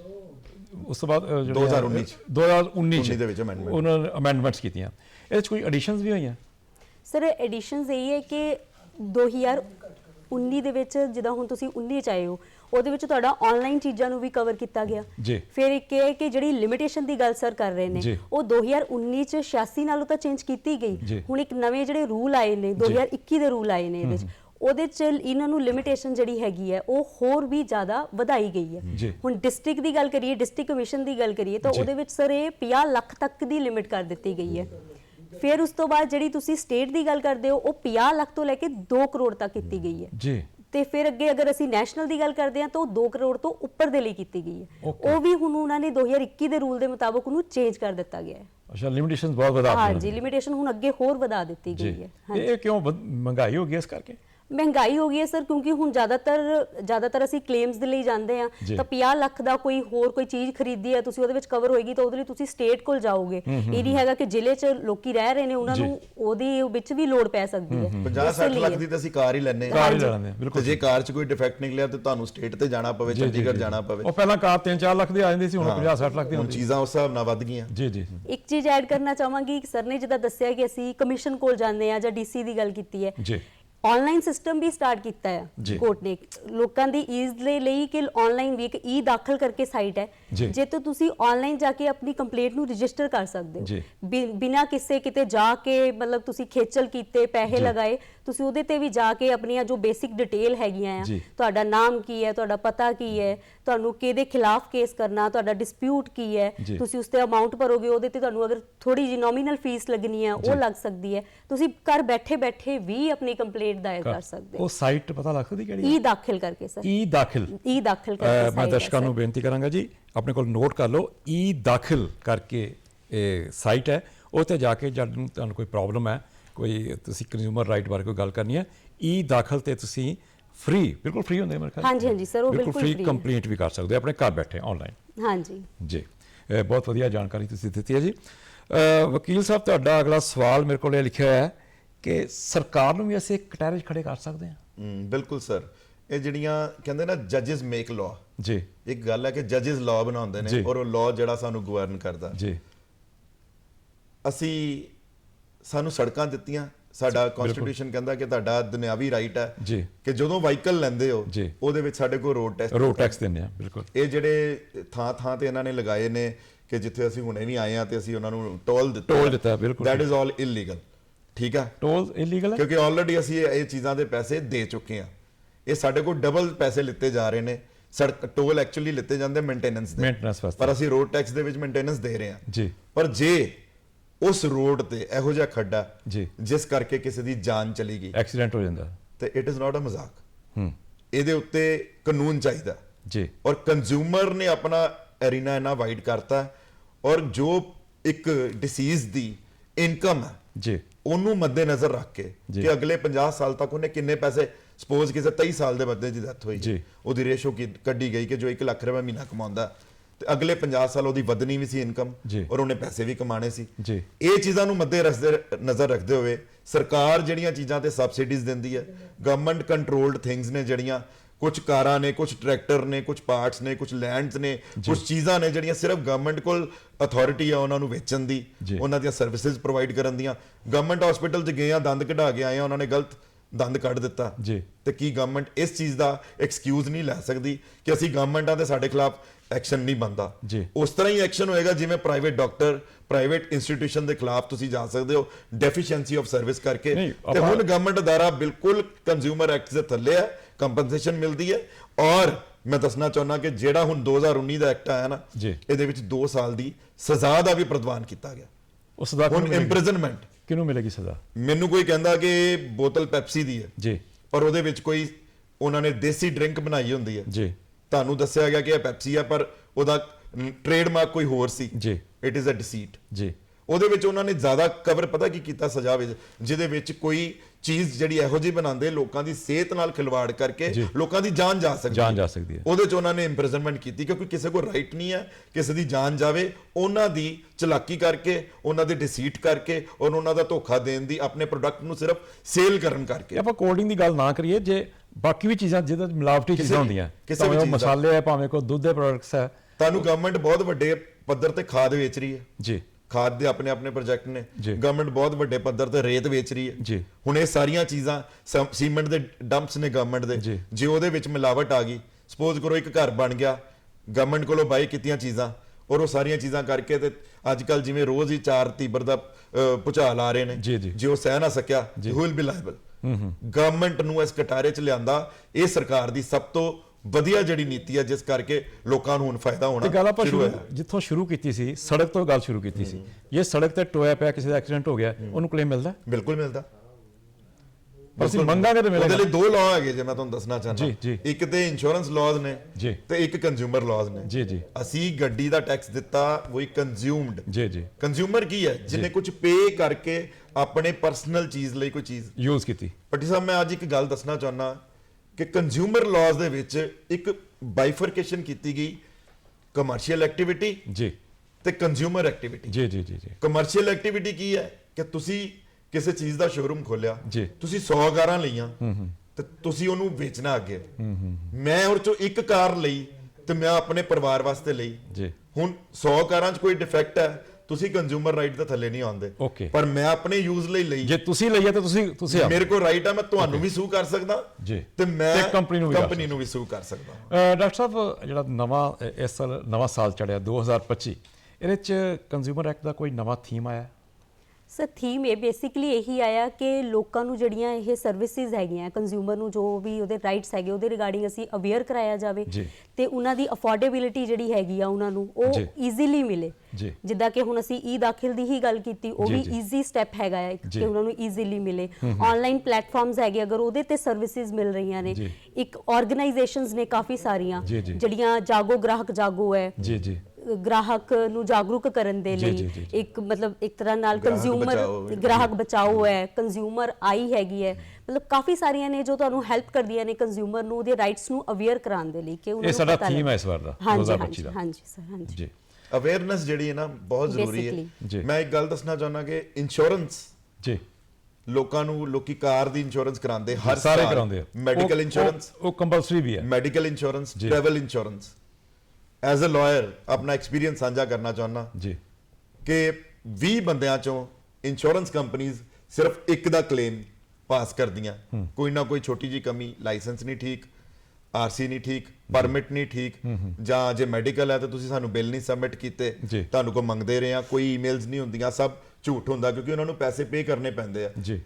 ਉਸ ਤੋਂ ਬਾਅਦ ਅ, ਜਿਹੜੇ 2019 ਚ। 2019 ਚ ਦੇ ਵਿੱਚ amendment। ਉਹਨਾਂ ਨੇ ਅਮੈਂਡਮੈਂਟਸ ਕੀਤੀਆਂ ਇਹਦੇ ਚ ਕੋਈ ਐਡੀਸ਼ਨਸ ਵੀ ਹੋਈਆਂ ਸਰ ਐਡੀਸ਼ਨਸ ਇਹ ਹੈ ਕਿ 2019 ਦੇ ਵਿੱਚ ਜਿੱਦਾਂ ਹੁਣ ਤੁਸੀਂ 19 ਚ ਆਏ ਹੋ ਉਹਦੇ ਵਿੱਚ ਤੁਹਾਡਾ ਆਨਲਾਈਨ ਚੀਜ਼ਾਂ ਨੂੰ ਵੀ ਕਵਰ ਕੀਤਾ ਗਿਆ ਜੀ। ਫਿਰ ਇੱਕ ਇਹ ਹੈ ਕਿ ਜਿਹੜੀ ਲਿਮਿਟੇਸ਼ਨ ਦੀ ਗੱਲ ਸਰ ਕਰ ਰਹੇ ਨੇ। ਉਹ 2019 ਚ 86 ਨਾਲੋਂ ਤਾਂ ਚੇਂਜ ਕੀਤੀ ਜੀ। ਗਈ ਹੁਣ ਇੱਕ ਨਵੇਂ ਜਿਹੜੇ ਰੂਲ ਆਏ ਨੇ 2021 ਦੇ ਰੂਲ ਆਏ ਨੇ ਇਹਦੇ ਚ ਉਹਦੇ ਚ ਇਹਨਾਂ ਨੂੰ ਲਿਮਿਟੇਸ਼ਨ ਜਿਹੜੀ ਹੈਗੀ ਹੈ ਉਹ ਹੋਰ ਵੀ ਜ਼ਿਆਦਾ ਵਧਾਈ ਗਈ। ਹੈ। ਹੁਣ ਡਿਸਟ੍ਰਿਕਟ ਦੀ ਗੱਲ ਕਰੀਏ ਡਿਸਟ੍ਰਿਕਟ ਕਮਿਸ਼ਨ ਦੀ ਗੱਲ ਕਰੀਏ ਤਾਂ। ਉਹਦੇ ਵਿੱਚ ਸਰ ਇਹ 50 ਲੱਖ ਤੱਕ ਦੀ ਲਿਮਿਟ ਕਰ ਦਿੱਤੀ ਗਈ ਹੈ। ਫਿਰ ਉਸ ਤੋਂ ਬਾਅਦ ਜਿਹੜੀ ਤੁਸੀਂ ਸਟੇਟ ਦੀ ਗੱਲ ਕਰਦੇ ਹੋ ਉਹ 50 ਲੱਖ ਤੋਂ ਲੈ ਕੇ 2 ਕਰੋੜ ਤੱਕ ਕੀਤੀ ਗਈ ਹੈ। ਜੀ। ਤੇ ਫਿਰ ਅੱਗੇ ਅਗਰ ਅਸੀਂ ਨੈਸ਼ਨਲ ਦੀ ਗੱਲ ਕਰਦੇ ਹਾਂ ਤਾਂ ਉਹ 2 ਕਰੋੜ ਤੋਂ ਉੱਪਰ ਦੇ ਲਈ ਕੀਤੀ ਗਈ ਹੈ. ਉਹ ਵੀ ਹੁਣ ਉਹਨਾਂ ਨੇ 2021 ਦੇ ਰੂਲ ਦੇ ਮੁਤਾਬਕ ਉਹਨੂੰ ਚੇਂਜ ਕਰ ਦਿੱਤਾ ਗਿਆ ਹੈ। ਅੱਛਾ ਲਿਮਿਟੇਸ਼ਨਸ ਬਹੁਤ ਵਧਾ ਦਿੱਤੀਆਂ। ਹਾਂਜੀ ਲਿਮਿਟੇਸ਼ਨ ਹੁਣ ਅੱਗੇ ਹੋਰ ਵਧਾ ਦਿੱਤੀ ਗਈ ਹੈ। ਇਹ ਕਿਉਂ ਮਹਿੰਗਾਈ ਹੋ ਗਈ ਇਸ ਕਰਕੇ? ਮਹਿੰਗਾਈ ਹੋ ਗਈ ਹੈ ਸਰ ਕਿਉਂਕਿ ਹੁਣ ਜ਼ਿਆਦਾਤਰ ਜ਼ਿਆਦਾਤਰ ਅਸੀਂ ਕਲੇਮਸ ਦੇ ਲਈ ਜਾਂਦੇ ਆ। ਤਾਂ 50 ਲੱਖ ਦਾ ਕੋਈ ਹੋਰ ਕੋਈ ਚੀਜ਼ ਖਰੀਦੀ ਹੈ ਤੁਸੀਂ ਉਹਦੇ ਵਿੱਚ ਕਵਰ ਹੋਏਗੀ ਤਾਂ ਉਹਦੇ ਲਈ ਤੁਸੀਂ ਸਟੇਟ ਕੋਲ ਜਾਓਗੇ। ਇਹ ਨਹੀਂ ਹੈਗਾ ਕਿ ਜ਼ਿਲ੍ਹੇ 'ਚ ਲੋਕੀ ਰਹਿ ਰਹੇ ਨੇ ਉਹਨਾਂ। ਨੂੰ ਉਹਦੀ ਵਿੱਚ ਵੀ ਲੋੜ ਪੈ ਸਕਦੀ ਹੈ। 50 ਇਸੇ 60 ਲਈ ਲੱਖ ਦੀ ਤਾਂ ਅਸੀਂ ਕਾਰ ਹੀ ਲੈਣੇ ਕਾਰ ਹੀ। ਲੈਣੇ ਤੇ ਬਿਲਕੁਲ ਜੇ ਕਾਰ 'ਚ ਕੋਈ ਡਿਫੈਕਟ ਨਿਕਲਿਆ ਤੇ ਤੁਹਾਨੂੰ ਸਟੇਟ ਤੇ ਜਾਣਾ ਪਵੇ ਚੰਡੀਗੜ੍ਹ। ਜਾਣਾ ਪਵੇ। ਉਹ ਪਹਿਲਾਂ ਕਾਰ 3-4 ਲੱਖ ਦੀ ਆ ਜਾਂਦੀ ਸੀ ਹੁਣ 50-60 ਲੱਖ ਦੀ ਹੁਣ ਹੁੰਦੀ ਚੀਜ਼ਾਂ ਉਸ ਹਿਸਾਬ ਨਾਲ ਵੱਧ ਗਈਆਂ। ਜੀ ਜੀ। ਇੱਕ ਚੀਜ਼ ਐਡ ਕਰਨਾ ਚਾਹਾਂਗੀ ਕਿ ਸਰ ਨੇ ਜਿੱਦਾਂ ਦੱਸਿਆ ਕਿ ਅਸੀਂ ਕਮਿਸ਼ਨ ਕੋਲ ਜਾਂਦੇ ਆ ਜਾਂ ਡੀਸੀ ਦੀ ਗੱਲ ਕੀਤੀ ਹੈ। ਜੀ। ਆਨਲਾਈਨ ਸਿਸਟਮ ਵੀ ਸਟਾਰਟ ਕੀਤਾ। ਹੈ ਕੋਰਟ ਨੇ ਲੋਕਾਂ ਦੀ ਈਜ਼ ਦੇ ਲਈ ਕਿ ਆਨਲਾਈਨ ਵੀ ਇੱਕ ਈ ਦਾਖਲ ਕਰਕੇ ਸਾਈਟ। ਹੈ ਜੇ ਤੋਂ ਤੁਸੀਂ ਆਨਲਾਈਨ ਜਾ ਕੇ ਆਪਣੀ ਕੰਪਲੇਂਟ ਨੂੰ ਰਜਿਸਟਰ ਕਰ ਸਕਦੇ। ਹੋ ਬਿਨਾਂ ਕਿਸੇ ਕਿਤੇ ਜਾ ਕੇ ਮਤਲਬ ਤੁਸੀਂ ਖੇਚਲ ਕੀਤੇ ਪੈਸੇ। ਲਗਾਏ ਤੁਸੀਂ ਉਹਦੇ ਤੇ ਵੀ ਜਾ ਕੇ ਆਪਣੀਆਂ ਜੋ ਬੇਸਿਕ ਡਿਟੇਲ ਹੈਗੀਆਂ ਆ। ਤੁਹਾਡਾ ਨਾਮ ਕੀ ਹੈ ਤੁਹਾਡਾ ਪਤਾ ਕੀ ਹੈ ਤੁਹਾਨੂੰ ਕਿਹਦੇ ਖਿਲਾਫ ਕੇਸ ਕਰਨਾ ਤੁਹਾਡਾ ਡਿਸਪਿਊਟ ਕੀ ਹੈ। ਤੁਸੀਂ ਉਸ ਤੇ ਅਮਾਉਂਟ ਭਰੋਗੇ ਉਹਦੇ ਤੇ ਤੁਹਾਨੂੰ ਅਗਰ ਥੋੜੀ ਜੀ ਨੋਮੀਨਲ ਫੀਸ ਲੱਗਣੀ ਹੈ। ਉਹ ਲੱਗ ਸਕਦੀ ਹੈ ਤੁਸੀਂ ਘਰ ਬੈਠੇ ਬੈਠੇ ਵੀ ਆਪਣੀ ਕੰਪਲੇਂਟ ਦਾਇਰ ਕਰ ਸਕਦੇ ਉਹ ਸਾਈਟ ਪਤਾ ਲੱਗ ਸਕਦੀ ਕਿਹੜੀ ਈ ਦਾਖਲ ਕਰਕੇ ਸਰ ਈ ਦਾਖਲ ਈ ਦਾਖਲ ਕਰਕੇ ਮੈਂ ਹੈ ਦਰਸ਼ਕਾਂ। ਨੂੰ ਬੇਨਤੀ ਕਰਾਂਗਾ ਜੀ ਆਪਣੇ ਕੋਲ ਨੋਟ ਕਰ ਲਓ ਈ ਦਾਖਲ ਕਰਕੇ ਇਹ ਸਾਈਟ ਹੈ। ਉਹ ਤੇ ਜਾ ਕੇ ਜਦ ਨੂੰ ਤੁਹਾਨੂੰ ਕੋਈ ਪ੍ਰੋਬਲਮ ਹੈ ਕੋਈ ਤੁਸੀਂ ਕੰਜ਼ਿਊਮਰ ਰਾਈਟ ਬਾਰੇ ਕੋਈ ਗੱਲ ਕਰਨੀ ਹੈ ਈ ਦਾਖਲ ਤੇ ਤੁਸੀਂ ਫ੍ਰੀ ਬਿਲਕੁਲ ਫ੍ਰੀ ਹੁੰਦੇ ਮੇਰੇ ਖਿਆਲ ਹਾਂਜੀ, ਹਾਂਜੀ sir, ਉਹ ਬਿਲਕੁਲ ਫ੍ਰੀ। ਕੰਪਲੇਂਟ ਵੀ ਕਰ ਸਕਦੇ ਹੋ ਆਪਣੇ ਘਰ ਬੈਠੇ ਆਨਲਾਈਨ ਹਾਂਜੀ। ਜੀ ਇਹ ਬਹੁਤ ਵਧੀਆ ਜਾਣਕਾਰੀ ਤੁਸੀਂ ਦਿੱਤੀ ਹੈ ਜੀ। ਵਕੀਲ ਸਾਹਿਬ ਤੁਹਾਡਾ ਅਗਲਾ ਸਵਾਲ ਮੇਰੇ ਕੋਲ ਇਹ ਲਿਖਿਆ ਹੈ ਕਿ ਸਰਕਾਰ ਨੂੰ ਵੀ ਅਸੀਂ ਇੱਕ ਕਟਹਿਰੇ 'ਚ ਖੜੇ ਕਰ ਸਕਦੇ ਹਾਂ ਬਿਲਕੁਲ ਸਰ। ਇਹ ਜਿਹੜੀਆਂ ਕਹਿੰਦੇ ਨਾ ਜੱਜਸ ਮੇਕ ਲਾਅ ਜੀ। ਇੱਕ ਗੱਲ ਹੈ ਕਿ ਜੱਜਸ ਲਾਅ ਬਣਾਉਂਦੇ। ਨੇ ਔਰ ਉਹ ਲਾਅ ਜਿਹੜਾ ਸਾਨੂੰ ਗਵਰਨ ਕਰਦਾ। ਜੀ। ਅਸੀਂ ਸਾਨੂੰ ਸੜਕਾਂ ਦਿੱਤੀਆਂ। ਸਾਡਾ ਕਨਸਟੀਟਿਊਸ਼ਨ ਕਹਿੰਦਾ ਕਿ ਤੁਹਾਡਾ ਦੁਨਿਆਵੀ ਰਾਈਟ ਹੈ। ਜੀ। ਕਿ ਜਦੋਂ ਵਾਹੀਕਲ ਲੈਂਦੇ ਹੋ। ਉਹਦੇ ਵਿੱਚ ਸਾਡੇ ਕੋਲ ਰੋਡ ਟੈਸਟ ਰੋਡ ਟੈਕਸ ਦਿੰਦੇ ਆ। ਬਿਲਕੁਲ। ਇਹ ਜਿਹੜੇ ਥਾਂ ਥਾਂ ਤੇ ਇਹਨਾਂ ਨੇ ਲਗਾਏ ਨੇ ਕਿ ਜਿੱਥੇ ਅਸੀਂ ਹੁਣੇ ਵੀ ਆਏ ਆ ਤੇ ਅਸੀਂ ਉਹਨਾਂ ਨੂੰ ਟੋਲ ਦਿੱਤਾ। ਟੋਲ ਦਿੱਤਾ, ਬਿਲਕੁਲ। ਦੈਟ ਇਜ਼ ਆਲ ਇਲੀਗਲ ਠੀਕ ਆ ਟੋਲ ਇਲੀਗਲ ਹੈ? ਕਿਉਂਕਿ ਆਲਰੇਡੀ ਅਸੀਂ ਇਹ ਚੀਜ਼ਾਂ ਦੇ ਪੈਸੇ ਦੇ ਚੁੱਕੇ ਆ ਇਹ ਸਾਡੇ ਕੋਲ ਡਬਲ ਪੈਸੇ ਲਿੱਤੇ ਜਾ ਰਹੇ ਨੇ। ਸੜਕ ਟੋਲ ਐਕਚੁਅਲੀ ਲਿੱਤੇ ਜਾਂਦੇ ਮੇਨਟੇਨੈਂਸ ਦੇ। ਮੇਨਟੇਨੈਂਸ ਵਾਸਤੇ। ਪਰ ਅਸੀਂ ਰੋਡ ਟੈਕਸ ਦੇ ਵਿੱਚ ਮੇਨਟੇਨੈਂਸ ਦੇ ਰਹੇ ਹਾਂ। ਜੀ। ਪਰ ਜੇ ਉਸ ਰੋਡ ਤੇ ਇਹੋ ਜਿਹਾ ਖੱਡਾ ਜੀ। ਜਿਸ ਕਰਕੇ ਕਿਸੇ ਦੀ ਜਾਨ ਚਲੀ ਗਈ ਐਕਸੀਡੈਂਟ ਹੋ ਜਾਂਦਾ। ਤੇ ਇਟ ਇਜ਼ ਨਾਟ ਅ ਮਜ਼ਾਕ। ਹੂੰ। ਇਹਦੇ ਉੱਤੇ ਕਾਨੂੰਨ ਚਾਹੀਦਾ। ਜੀ। ਔਰ ਕੰਜ਼ਿਊਮਰ ਨੇ ਆਪਣਾ ਐਰੀਨਾ ਇਹਨਾਂ ਵਾਈਡ ਕਰਤਾ ਔਰ ਜੋ ਇੱਕ ਡਿਸੀਜ਼ ਦੀ ਇਨਕਮ ਹੈ ਜੀ। ਉਹਨੂੰ ਮੱਦੇਨਜ਼ਰ ਰੱਖ ਕੇ। ਕਿ ਅਗਲੇ 50 ਸਾਲ ਤੱਕ ਉਹਨੇ ਕਿੰਨੇ ਪੈਸੇ ਸਪੋਜ਼ ਕਿਸੇ 23 ਸਾਲ ਦੇ ਬੰਦੇ ਦੀ ਡੈਥ ਹੋਈ ਜੀ। ਉਹਦੀ ਰੇਸ਼ੋ ਕੱਢੀ ਗਈ ਕਿ ਜੋ 1 ਲੱਖ ਰੁਪਏ ਮਹੀਨਾ ਕਮਾਉਂਦਾ ਤੇ ਅਗਲੇ 50 ਸਾਲ ਉਹਦੀ ਵਧਣੀ ਵੀ ਸੀ ਇਨਕਮ ਜੀ। ਔਰ ਉਹਨੇ ਪੈਸੇ ਵੀ ਕਮਾਣੇ ਸੀ ਜੀ। ਇਹ ਚੀਜ਼ਾਂ ਨੂੰ ਮੱਦੇ ਰਸਦੇ ਨਜ਼ਰ ਰੱਖਦੇ ਹੋਏ ਸਰਕਾਰ ਜਿਹੜੀਆਂ ਚੀਜ਼ਾਂ ਤੇ ਸਬਸਿਡੀਜ਼ ਦਿੰਦੀ ਹੈ ਗਵਰਨਮੈਂਟ ਕੰਟਰੋਲਡ ਥਿੰਗਸ ਨੇ ਜਿਹੜੀਆਂ ਕੁਝ ਕਾਰਾਂ ਨੇ ਕੁਝ ਟਰੈਕਟਰ ਨੇ ਕੁਝ ਪਾਰਟਸ ਨੇ ਕੁਝ ਲੈਂਡਸ ਨੇ ਕੁਝ ਚੀਜ਼ਾਂ ਨੇ ਜਿਹੜੀਆਂ ਸਿਰਫ ਗਵਰਨਮੈਂਟ ਕੋਲ ਅਥਾਰਟੀ ਆ ਉਹਨਾਂ ਨੂੰ ਵੇਚਣ ਦੀ ਜੀ। ਉਹਨਾਂ ਦੀਆਂ ਸਰਵਿਸਿਜ਼ ਪ੍ਰੋਵਾਈਡ ਕਰਨ ਦੀਆਂ ਗਵਰਨਮੈਂਟ ਹਸਪੀਟਲ 'ਚ ਗਏ ਆ ਦੰਦ ਕਢਾ ਕੇ ਆਏ ਆ ਉਹਨਾਂ ਨੇ ਗਲਤ ਦੰਦ ਕੱਢ ਦਿੱਤਾ। ਜੀ। ਤੇ ਕੀ ਗਵਰਨਮੈਂਟ ਇਸ ਚੀਜ਼ ਦਾ ਐਕਸਕਿਊਜ਼ ਨਹੀਂ ਲੈ ਸਕਦੀ ਕਿ ਅਸੀਂ ਗਵਰਨਮੈਂਟਾਂ ਦੇ ਸਾਡੇ ਖਿਲਾਫ ਐਕਸ਼ਨ ਨਹੀਂ ਬੰਦਾ ਜੀ। ਉਸ ਤਰ੍ਹਾਂ ਹੀ ਐਕਸ਼ਨ ਹੋਏਗਾ ਜਿਵੇਂ ਪ੍ਰਾਈਵੇਟ ਡਾਕਟਰ ਪ੍ਰਾਈਵੇਟ ਇੰਸਟੀਟਿਊਸ਼ਨ ਦੇ ਖਿਲਾਫ ਤੁਸੀਂ ਜਾ ਸਕਦੇ ਹੋ ਡੈਫੀਸ਼ੀਐਂਸੀ ਆਫ ਸਰਵਿਸ ਕਰਕੇ। ਤੇ ਹੁਣ ਗਵਰਨਮੈਂਟ ਅਦਾਰਾ ਬਿਲਕੁਲ ਕੰਜ਼ਿਊਮਰ ਐਕਟ ਦੇ ਥੱਲੇ ਹੈ ਕੰਪਨਸੇਸ਼ਨ ਮਿਲਦੀ ਹੈ। ਔਰ ਮੈਂ ਦੱਸਣਾ ਚਾਹੁੰਦਾ ਕਿ ਜਿਹੜਾ ਹੁਣ 2019 ਦਾ ਐਕਟ ਆਇਆ ਨਾ। ਇਹਦੇ ਵਿੱਚ 2 ਸਾਲ ਦੀ ਸਜ਼ਾ ਦਾ ਵੀ ਪ੍ਰਧਾਨ ਕੀਤਾ ਗਿਆ। ਉਸ ਦਾ ਹੁਣ ਇੰਪ੍ਰਿਜ਼ਨਮੈਂਟ ਕਿਹਨੂੰ ਮਿਲੇਗੀ ਸਜ਼ਾ? ਮੈਨੂੰ ਕੋਈ ਕਹਿੰਦਾ ਕਿ ਬੋਤਲ ਪੈਪਸੀ ਦੀ ਹੈ। ਜੀ। ਪਰ ਉਹਦੇ ਵਿੱਚ ਕੋਈ ਉਹਨਾਂ ਨੇ ਦੇਸੀ ਡਰਿੰਕ ਬਣਾਈ ਹੁੰਦੀ ਹੈ। ਜੀ। ਤੁਹਾਨੂੰ ਦੱਸਿਆ ਗਿਆ ਕਿ ਇਹ ਪੈਪਸੀ ਹੈ ਪਰ ਉਹਦਾ ਟ੍ਰੇਡਮਾਰਕ ਕੋਈ ਹੋਰ ਸੀ। ਜੀ। ਇਟ ਇਜ਼ ਅ ਡਿਸੀਟ ਜੀ। ਉਹਦੇ ਵਿੱਚ ਉਹਨਾਂ ਨੇ ਜ਼ਿਆਦਾ ਕਵਰ ਪਤਾ ਕੀ ਕੀਤਾ ਸਜ਼ਾ ਵਿੱਚ ਜਿਹਦੇ ਵਿੱਚ ਕੋਈ ਚੀਜ਼ ਜਿਹੜੀ ਇਹੋ ਜਿਹੀ ਬਣਾਉਂਦੇ ਲੋਕਾਂ ਦੀ ਸਿਹਤ ਨਾਲ ਖਿਲਵਾੜ ਕਰਕੇ ਜੀ। ਲੋਕਾਂ ਦੀ ਜਾਨ ਜਾ ਸਕਦੀ ਜਾਨ। ਜਾ ਸਕਦੀ ਹੈ। ਉਹਦੇ ਚ ਉਹਨਾਂ ਨੇ ਇੰਪ੍ਰਿਜ਼ਨਮੈਂਟ ਕੀਤੀ ਕਿਉਂਕਿ ਕਿਸੇ ਕੋਲ ਰਾਈਟ ਨਹੀਂ ਹੈ ਕਿਸੇ ਦੀ ਜਾਨ ਜਾਵੇ ਉਹਨਾਂ ਦੀ ਚਲਾਕੀ ਕਰਕੇ ਉਹਨਾਂ ਦੀ ਡਿਸੀਟ ਕਰਕੇ ਔਰ ਉਹਨਾਂ ਦਾ ਧੋਖਾ ਦੇਣ ਦੀ ਆਪਣੇ ਪ੍ਰੋਡਕਟ ਨੂੰ ਸਿਰਫ ਸੇਲ ਕਰਨ ਕਰਕੇ ਆਪਾਂ ਕੋਲਡਿੰਗ ਦੀ ਗੱਲ ਨਾ ਕਰੀਏ ਜੇ ਬਾਕੀ ਵੀ ਚੀਜ਼ਾਂ ਜਿਹਦੇ 'ਚ ਮਿਲਾਵਟੀ ਚੀਜ਼ਾਂ ਹੁੰਦੀਆਂ ਕਿਸੇ ਵੀ। ਮਸਾਲੇ ਹੈ ਭਾਵੇਂ ਕੋਈ ਦੁੱਧ ਦੇ ਪ੍ਰੋਡਕਟਸ ਹੈ ਤੁਹਾਨੂੰ ਗਵਰਨਮੈਂਟ ਬਹੁਤ ਵੱਡੇ ਪੱਧਰ ਤੇ ਖਾਦ ਵੇਚ ਰਹੀ ਹੈ ਜੀ ਖਾਦ ਦੇ ਆਪਣੇ ਆਪਣੇ ਪ੍ਰੋਜੈਕਟ ਨੇ। ਗਵਰਨਮੈਂਟ ਬਹੁਤ ਵੱਡੇ ਪੱਧਰ ਤੇ ਰੇਤ ਵੇਚ ਰਹੀ ਹੈ ਜੀ। ਹੁਣ ਇਹ ਸਾਰੀਆਂ ਚੀਜ਼ਾਂ ਸਮ- ਸੀਮੈਂਟ ਦੇ ਡੰਪਸ ਨੇ ਗਵਰਨਮੈਂਟ ਦੇ ਜੀ। ਉਹਦੇ ਵਿੱਚ ਮਿਲਾਵਟ ਆ ਗਈ ਸਪੋਜ਼ ਕਰੋ ਇੱਕ ਘਰ ਬਣ ਗਿਆ ਗਵਰਨਮੈਂਟ ਕੋਲੋਂ ਬਾਈ ਕੀਤੀਆਂ ਚੀਜ਼ਾਂ ਔਰ ਉਹ ਸਾਰੀਆਂ ਚੀਜ਼ਾਂ ਕਰਕੇ ਤੇ ਅੱਜ ਕੱਲ ਜਿਵੇਂ ਰੋਜ਼ ਹੀ ਚਾਰ ਤੀਬਰ ਦਾ ਅ, ਭੁਚਾਲ ਆ ਰਹੇ ਨੇ। ਜੇ ਉਹ ਸਹਿ ਨਾ ਸਕਿਆ who will be liable government ਨੂੰ ਇਸ ਕਟਾਰੇ 'ਚ ਲਿਆਂਦਾ ਇਹ ਸਰਕਾਰ ਦੀ ਸਭ ਤੋਂ ਵਧੀਆ ਜਿਹੜੀ ਨੀਤੀ ਹੈ ਜਿਸ ਕਰਕੇ ਲੋਕਾਂ ਨੂੰ ਹੁਣ ਫਾਇਦਾ ਹੋਣਾ ਤੇ ਗੱਲ ਆਪਾਂ ਸ਼ੁਰੂ ਜਿੱਥੋਂ ਸ਼ੁਰੂ ਕੀਤੀ ਸੀ ਸੜਕ ਤੋਂ ਗੱਲ ਸ਼ੁਰੂ ਕੀਤੀ ਸੀ। ਇਹ ਸੜਕ ਤੇ ਟੋਇਆ ਪਿਆ ਕਿਸੇ ਦਾ ਐਕਸੀਡੈਂਟ ਹੋ ਗਿਆ ਉਹਨੂੰ ਕਲੇਮ ਮਿਲਦਾ? ਬਿਲਕੁਲ ਮਿਲਦਾ। ਅਸੀਂ ਮੰਗਾਂਗੇ ਤੇ ਉਹਦੇ ਮਿਲੇਗਾ ਲਈ ਦੋ ਲਾਅ ਹੈਗੇ ਜੇ ਮੈਂ ਤੁਹਾਨੂੰ ਦੱਸਣਾ ਚਾਹੁੰਦਾ। ਇੱਕ ਤੇ ਇੰਸ਼ੋਰੈਂਸ ਲਾਜ਼ ਨੇ। ਤੇ ਇੱਕ ਕੰਜ਼ਿਊਮਰ ਲਾਜ਼ ਨੇ। ਜੀ ਜੀ। ਅਸੀਂ ਗੱਡੀ ਦਾ ਟੈਕਸ ਦਿੱਤਾ ਵਹੀ ਕੰਜ਼ਿਊਮਡ ਜੀ ਜੀ। ਕੰਜ਼ਿਊਮਰ ਕੀ ਹੈ? ਜਿਹਨੇ ਕੁਝ ਪੇ ਕਰਕੇ ਆਪਣੇ ਪਰਸਨਲ ਚੀਜ਼ ਲਈ ਕੋਈ ਚੀਜ਼ ਯੂਜ਼ ਕੀਤੀ। ਪੱਟੀ ਸਾਹਿਬ ਮੈਂ ਅੱਜ ਇੱਕ ਗੱਲ ਦੱਸਣਾ ਚਾਹੁੰਦਾ। ਕਿ ਕੰਜ਼ਿਊਮਰ ਲਾਜ਼ ਦੇ ਵਿੱਚ ਇੱਕ ਬਾਈਫਰਕੇਸ਼ਨ ਕੀਤੀ ਗਈ ਕਮਰਸ਼ੀਅਲ ਐਕਟੀਵਿਟੀ ਜੀ। ਤੇ ਕੰਜ਼ਿਊਮਰ ਐਕਟੀਵਿਟੀ ਜੀ ਜੀ ਜੀ ਜੀ। ਕਮਰਸ਼ੀਅਲ ਐਕਟੀਵਿਟੀ ਕੀ ਹੈ? ਕਿ ਤੁਸੀਂ ਕਿਸੇ ਚੀਜ਼ ਦਾ ਸ਼ੋਰੂਮ ਖੋਲਿਆ ਜੀ। ਤੁਸੀਂ 100 ਕਾਰਾਂ ਲਈਆਂ ਤੇ ਤੁਸੀਂ ਉਹਨੂੰ ਵੇਚਣਾ ਅੱਗੇ। ਮੈਂ ਉਹ ਚੋਂ ਇੱਕ ਕਾਰ ਲਈ ਤੇ ਮੈਂ ਆਪਣੇ ਪਰਿਵਾਰ ਵਾਸਤੇ ਲਈ। ਜੀ। ਹੁਣ 100 ਕਾਰਾਂ 'ਚ ਕੋਈ ਡਿਫੈਕਟ ਹੈ ਤੁਸੀਂ ਕੰਜ਼ਿਊਮਰ ਰਾਈਟ ਦੇ ਥੱਲੇ ਨਹੀਂ ਆਉਂਦੇ. ਪਰ ਮੈਂ ਆਪਣੇ ਯੂਜ਼ ਲਈ ਲਈ ਜੇ ਤੁਸੀਂ ਲਈਏ ਤਾਂ ਤੁਸੀਂ ਤੁਸੀਂ। ਮੇਰੇ ਕੋਲ ਰਾਈਟ ਹੈ ਮੈਂ ਤੁਹਾਨੂੰ ਵੀ ਸੂ ਕਰ ਸਕਦਾ ਜੀ। ਤੇ ਮੈਂ company ਨੂੰ ਵੀ ਕੰਪਨੀ ਨੂੰ ਵੀ ਸੂ ਕਰ ਸਕਦਾ ਡਾਕਟਰ ਸਾਹਿਬ ਜਿਹੜਾ ਨਵਾਂ ਇਸ ਸਾਲ ਨਵਾਂ ਸਾਲ ਚੜਿਆ 2025 ਇਹਦੇ ਚ ਕੰਜ਼ਿਊਮਰ ਐਕਟ ਦਾ ਕੋਈ ਨਵਾਂ ਥੀਮ ਆਇਆ ਸਰ ਥੀਮ ਇਹ ਬੇਸਿਕਲੀ ਇਹੀ ਆਇਆ ਕਿ ਲੋਕਾਂ ਨੂੰ ਜਿਹੜੀਆਂ ਇਹ ਸਰਵਿਸਿਜ਼ ਹੈਗੀਆਂ ਕੰਜ਼ਿਊਮਰ ਨੂੰ ਜੋ ਵੀ ਉਹਦੇ ਰਾਈਟਸ ਹੈਗੇ ਉਹਦੇ ਰਿਗਾਰਡਿੰਗ ਅਸੀਂ ਅਵੇਅਰ ਕਰਾਇਆ ਜਾਵੇ। ਤੇ ਉਹਨਾਂ ਦੀ ਅਫੋਰਡੇਬਿਲਿਟੀ ਜਿਹੜੀ ਹੈਗੀ ਆ ਉਹਨਾਂ ਨੂੰ ਉਹ। ਈਜ਼ੀਲੀ ਮਿਲੇ। ਜਿੱਦਾਂ ਕਿ ਹੁਣ ਅਸੀਂ ਈ ਦਾਖਲ ਦੀ ਹੀ ਗੱਲ ਕੀਤੀ ਉਹ ਵੀ। ਈਜ਼ੀ ਸਟੈਪ ਹੈਗਾ ਹੈ। ਕਿ ਉਹਨਾਂ ਨੂੰ ਈਜ਼ੀਲੀ ਮਿਲੇ ਆਨਲਾਈਨ ਪਲੇਟਫਾਰਮਸ ਹੈਗੇ ਅਗਰ ਉਹਦੇ ਤੇ ਸਰਵਿਸਿਜ਼ ਮਿਲ ਰਹੀਆਂ ਨੇ। ਇੱਕ ਆਰਗੇਨਾਈਜੇਸ਼ਨਸ ਨੇ ਕਾਫੀ ਸਾਰੀਆਂ। ਜਿਹੜੀਆਂ ਜਾਗੋ ਗ੍ਰਾਹਕ ਜਾਗੋ ਹੈ ਜੀ ਜੀ ਗ੍ਰਾਹਕ ਨੂੰ ਜਾਗਰੂਕ ਕਰਨ ਦੇ ਜੀ, ਲਈ ਜੀ, ਜੀ, ਜੀ। ਇੱਕ ਮਤਲਬ ਇੱਕ ਤਰ੍ਹਾਂ ਨਾਲ ਗ੍ਰਾਹਕ ਕੰਜ਼ਿਊਮਰ ਬਚਾਓ। ਗ੍ਰਾਹਕ ਬਚਾਓ ਹੈ ਕੰਜ਼ਿਊਮਰ ਆਈ ਹੈਗੀ ਹੈ ਮਤਲਬ ਕਾਫੀ ਸਾਰੀਆਂ ਨੇ ਜੋ ਤੁਹਾਨੂੰ ਹੈਲਪ ਕਰਦੀਆਂ ਨੇ ਕੰਜ਼ਿਊਮਰ ਨੂੰ ਉਹਦੇ ਰਾਈਟਸ ਨੂੰ ਅਵੇਅਰ ਕਰਾਉਣ ਦੇ ਲਈ ਕਿ ਉਹਨਾਂ ਇਹ ਨੂੰ ਸਾਡਾ ਪਤਾ ਲੱਗੇ। ਹੈ ਇਸ ਵਾਰ ਦਾ, ਹਾਂਜੀ 2025 ਹਾਂਜੀ ਦਾ। ਹਾਂਜੀ ਸਰ ਹਾਂਜੀ ਜੀ ਅਵੇਅਰਨੈਸ ਜਿਹੜੀ ਹੈ ਨਾ ਬਹੁਤ ਜ਼ਰੂਰੀ ਜੀ। ਹੈ ਮੈਂ ਇੱਕ ਗੱਲ ਦੱਸਣਾ ਚਾਹੁੰਦਾ ਕਿ ਇੰਸ਼ੋਰੈਂਸ ਜੀ ਲੋਕਾਂ ਨੂੰ ਲੋਕੀ ਕਾਰ ਦੀ ਇੰਸ਼ੋਰੈਂਸ ਕਰਾਉਂਦੇ ਹਰ ਸਾਰੇ ਸਾਲ। ਕਰਾਉਂਦੇ ਆ ਮੈਡੀਕਲ ਉਹ- ਇੰਸ਼ੋਰੈਂਸ ਉਹ- ਉਹ ਕੰਪਲਸਰੀ ਵੀ ਹੈ ਮੈਡੀਕਲ ਇੰਸ਼ੋਰੈਂਸ ਜੀ। Travel insurance as a lawyer ਆਪਣਾ ਐਕਸਪੀਰੀਅੰਸ ਸਾਂਝਾ ਕਰਨਾ ਚਾਹੁੰਦਾ ਜੀ ਕਿ 20 ਬੰਦਿਆਂ ਚੋਂ ਇੰਸ਼ੋਰੈਂਸ ਕੰਪਨੀਆਂ ਸਿਰਫ ਇੱਕ ਦਾ ਕਲੇਮ ਪਾਸ ਕਰਦੀਆਂ ਕੋਈ ਨਾ ਕੋਈ ਛੋਟੀ ਜੀ ਕਮੀ ਲਾਇਸੈਂਸ ਨਹੀਂ ਠੀਕ ਆਰਸੀ ਨਹੀਂ ਠੀਕ ਪਰਮਿਟ ਨਹੀਂ ਠੀਕ ਜਾਂ ਜੇ ਮੈਡੀਕਲ ਹੈ ਤਾਂ ਤੁਸੀਂ ਸਾਨੂੰ ਬਿੱਲ ਨਹੀਂ ਸਬਮਿਟ ਕੀਤੇ। ਤੁਹਾਨੂੰ ਕੋ ਮੰਗਦੇ ਰਹੇ ਆ ਕੋਈ ਈਮੇਲਸ ਨਹੀਂ ਹੁੰਦੀਆਂ ਸਭ ਝੂਠ ਹੁੰਦਾ ਕਿਉਂਕਿ ਉਹਨਾਂ ਨੂੰ ਪੈਸੇ ਪੇ ਕਰਨੇ ਪੈਂਦੇ ਆ ਜੀ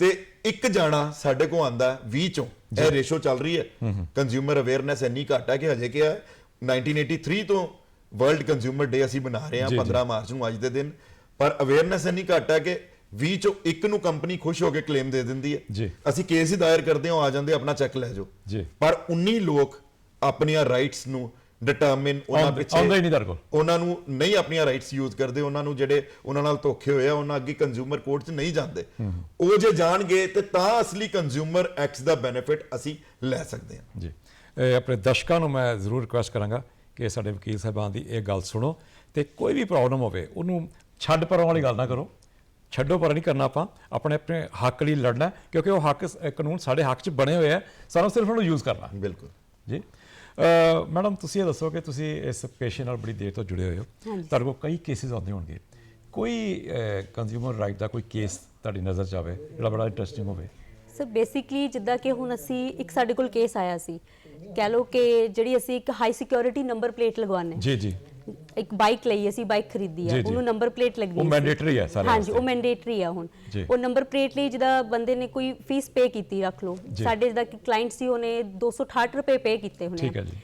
ਤੇ ਇੱਕ ਜਾਣਾ ਸਾਡੇ ਕੋ ਆਂਦਾ 20 ਚੋਂ ਇਹ ਰੇਸ਼ੋ ਚੱਲ ਰਹੀ ਹੈ ਕੰਜ਼ਿਊਮਰ ਅਵੇਅਰਨੈਸ ਇੰਨੀ ਘੱਟ ਹੈ ਕਿ ਹਜੇ ਕਿ 1983 ਤੋਂ ਵਰਲਡ ਕੰਜ਼ਿਊਮਰ ਡੇ ਅਸੀਂ ਬਣਾ ਰਹੇ ਹਾਂ ਜੀ, ਜੀ। 15 ਮਾਰਚ ਨੂੰ ਅੱਜ ਦੇ ਦਿਨ ਪਰ ਅਵੇਅਰਨੈਸ ਇੰਨੀ ਘੱਟ ਹੈ ਕਿ 20 ਚੋਂ ਇੱਕ ਨੂੰ ਕੰਪਨੀ ਖੁਸ਼ ਹੋ ਕੇ ਕਲੇਮ ਦੇ ਦਿੰਦੀ। ਹੈ ਅਸੀਂ ਕੇਸ ਹੀ ਦਾਇਰ ਕਰਦੇ ਹਾਂ ਆ ਜਾਂਦੇ ਆਪਣਾ ਚੈੱਕ ਲੈ ਜਾਓ। ਪਰ 19 ਲੋਕ ਆਪਣੀਆਂ ਰਾਈਟਸ ਨੂੰ ਡਿਟਰਮਿਨ ਉਹਨਾਂ ਪਿੱਛੇ ਆਉਂਦਾ ਹੀ ਨਹੀਂ ਤੁਹਾਡੇ ਕੋਲ। ਉਹਨਾਂ ਨੂੰ ਨਹੀਂ ਆਪਣੀਆਂ ਰਾਈਟਸ ਯੂਜ਼ ਕਰਦੇ ਉਹਨਾਂ ਨੂੰ ਜਿਹੜੇ ਉਹਨਾਂ ਨਾਲ ਧੋਖੇ ਹੋਏ ਆ ਉਹਨਾਂ ਅੱਗੇ ਕੰਜ਼ਿਊਮਰ ਕੋਰਟ 'ਚ ਨਹੀਂ ਜਾਂਦੇ ਉਹ ਜੇ ਜਾਣਗੇ ਤੇ ਤਾਂ ਅਸਲੀ ਕੰਜ਼ਿਊਮਰ ਐਕਟਸ ਦਾ ਬੈਨੀਫਿਟ ਅਸੀਂ ਲੈ ਸਕਦੇ ਹਾਂ ਜੀ ਆਪਣੇ ਦਰਸ਼ਕਾਂ ਨੂੰ ਮੈਂ ਜ਼ਰੂਰ ਰਿਕੁਐਸਟ ਕਰਾਂਗਾ ਕਿ ਸਾਡੇ ਵਕੀਲ ਸਾਹਿਬਾਨ ਦੀ ਇਹ ਗੱਲ ਸੁਣੋ ਤੇ ਕੋਈ ਵੀ ਪ੍ਰੋਬਲਮ ਹੋਵੇ ਉਹਨੂੰ ਛੱਡ ਪਰਾਂ ਵਾਲੀ ਗੱਲ ਨਾ ਕਰੋ। ਛੱਡੋ ਪਰ ਨਹੀਂ ਕਰਨਾ ਆਪਾਂ। ਆਪਣੇ ਆਪਣੇ ਹੱਕ ਲਈ ਲੜਨਾ ਕਿਉਂਕਿ ਉਹ ਹੱਕ ਕਾਨੂੰਨ ਸਾਡੇ ਹੱਕ 'ਚ ਬਣੇ ਹੋਏ ਆ ਸਾਨੂੰ ਸਿਰਫ ਉਹਨੂੰ ਯੂਜ਼ ਕਰਨਾ। ਬਿਲਕੁਲ। ਜੀ? ਮੈਡਮ ਤੁਸੀਂ ਇਹ ਦੱਸੋ ਕਿ ਤੁਸੀਂ ਇਸ ਪੇਸ਼ੇ ਨਾਲ ਬੜੀ ਦੇਰ ਤੋਂ ਜੁੜੇ ਹੋਏ ਹੋ। ਤੁਹਾਡੇ ਕੋਲ ਕਈ ਕੇਸਿਸ ਆਉਂਦੇ ਹੋਣਗੇ। ਕੋਈ ਕੰਜ਼ਿਊਮਰ ਰਾਈਟ ਦਾ ਕੋਈ ਕੇਸ ਤੁਹਾਡੀ ਨਜ਼ਰ 'ਚ ਆਵੇ ਜਿਹੜਾ ਬੜਾ ਇੰਟਰਸਟਿੰਗ ਹੋਵੇ। ਸਰ ਬੇਸਿਕਲੀ ਜਿੱਦਾਂ ਕਿ ਹੁਣ ਅਸੀਂ ਇੱਕ ਸਾਡੇ ਕੋਲ ਕੇਸ ਆਇਆ ਸੀ। ਕਹਿ ਲਓ ਕਿ ਜਿਹੜੀ ਅਸੀਂ ਇੱਕ ਹਾਈ ਸਿਕਿਉਰਿਟੀ ਨੰਬਰ ਪਲੇਟ ਲਗਵਾਉਂਦੇ ਜੀ ਜੀ ਇੱਕ ਬਾਈਕ ਲਈ ਅਸੀਂ ਬਾਈਕ ਖਰੀਦੀ ਜੀ, ਆ ਜੀ। ਉਹਨੂੰ ਨੰਬਰ ਪਲੇਟ ਲੱਗਣੀ ਉਹ mandatory ਹੈ ਸਾਰੇ ਹਾਂਜੀ ਉਹ ਵਾਸਤੇ। ਮੈਂਡੇਟਰੀ ਆ ਹੁਣ ਜੀ। ਉਹ ਨੰਬਰ ਪਲੇਟ ਲਈ ਜਿਹਦਾ ਬੰਦੇ ਨੇ ਕੋਈ ਫੀਸ ਪੇ ਕੀਤੀ ਰੱਖ ਲਓ ਜੀ। ਸਾਡੇ ਜਿਹਦਾ ਕਿ ਕਲਾਇੰਟ ਸੀ ਉਹਨੇ 268 ਰੁਪਏ ਪੇ ਕੀਤੇ ਹੋਣੇ ਠੀਕ ਹੈ ਜੀ।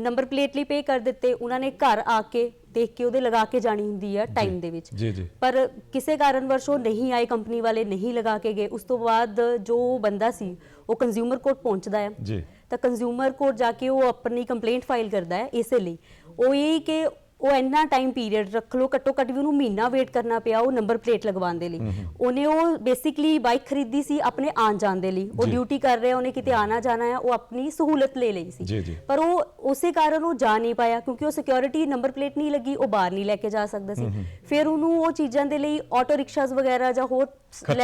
ਨੰਬਰ ਪਲੇਟ ਲਈ ਪੇ ਕਰ ਦਿੱਤੇ ਉਹਨਾਂ ਨੇ ਘਰ ਆ ਕੇ ਦੇਖ ਕੇ ਉਹਦੇ ਲਗਾ ਕੇ ਜਾਣੀ ਹੁੰਦੀ ਆ ਟਾਈਮ ਦੇ ਵਿੱਚ ਜੀ, ਜੀ। ਪਰ ਕਿਸੇ ਕਾਰਨਵਸ਼ ਉਹ ਨਹੀਂ ਆਏ ਕੰਪਨੀ ਵਾਲੇ ਨਹੀਂ ਲਗਾ ਕੇ ਗਏ ਉਸ ਤੋਂ ਬਾਅਦ ਜੋ ਬੰਦਾ ਸੀ ਉਹ ਕੰਜ਼ਿਊਮਰ ਕੋਰਟ ਪਹੁੰਚਦਾ ਹੈ ਜੀ। ਤਾਂ ਕੰਜ਼ਿਊਮਰ ਕੋਰਟ ਜਾ ਕੇ ਉਹ ਆਪਣੀ ਕੰਪਲੇਂਟ ਫਾਈਲ ਕਰਦਾ ਹੈ ਇਸੇ ਲਈ ਉਹ ਇਹ ਕਿ ਉਹ ਇੰਨਾ ਟਾਈਮ ਪੀਰੀਅਡ ਰੱਖ ਲਓ ਘੱਟੋ ਘੱਟ ਵੀ ਉਹਨੂੰ ਮਹੀਨਾ ਵੇਟ ਕਰਨਾ ਪਿਆ ਉਹ ਨੰਬਰ ਪਲੇਟ ਲਗਵਾਉਣ ਦੇ ਲਈ ਉਹਨੇ ਉਹ ਬੇਸਿਕਲੀ ਬਾਈਕ ਖਰੀਦੀ ਸੀ ਆਪਣੇ ਆਉਣ ਜਾਣ ਦੇ ਲਈ ਉਹ। ਡਿਊਟੀ ਕਰ ਰਿਹਾ ਉਹਨੇ ਕਿਤੇ ਆਣਾ ਜਾਣਾ ਹੈ ਉਹ ਆਪਣੀ ਸਹੂਲਤ ਲੈ ਲਈ ਸੀ। ਪਰ ਉਹ ਉਸੇ ਕਾਰਨ ਉਹ ਜਾ ਨਹੀਂ ਪਾਇਆ ਕਿਉਂਕਿ ਉਹ ਸਿਕਿਉਰਿਟੀ ਨੰਬਰ ਪਲੇਟ ਨਹੀਂ ਲੱਗੀ ਉਹ ਬਾਹਰ ਨਹੀਂ ਲੈ ਕੇ ਜਾ ਸਕਦਾ ਸੀ ਫਿਰ ਉਹਨੂੰ ਉਹ ਚੀਜ਼ਾਂ ਦੇ ਲਈ ਆਟੋ ਰਿਕਸ਼ਾਸ ਵਗੈਰਾ ਜਾਂ ਹੋਰ ਖਰਚੇ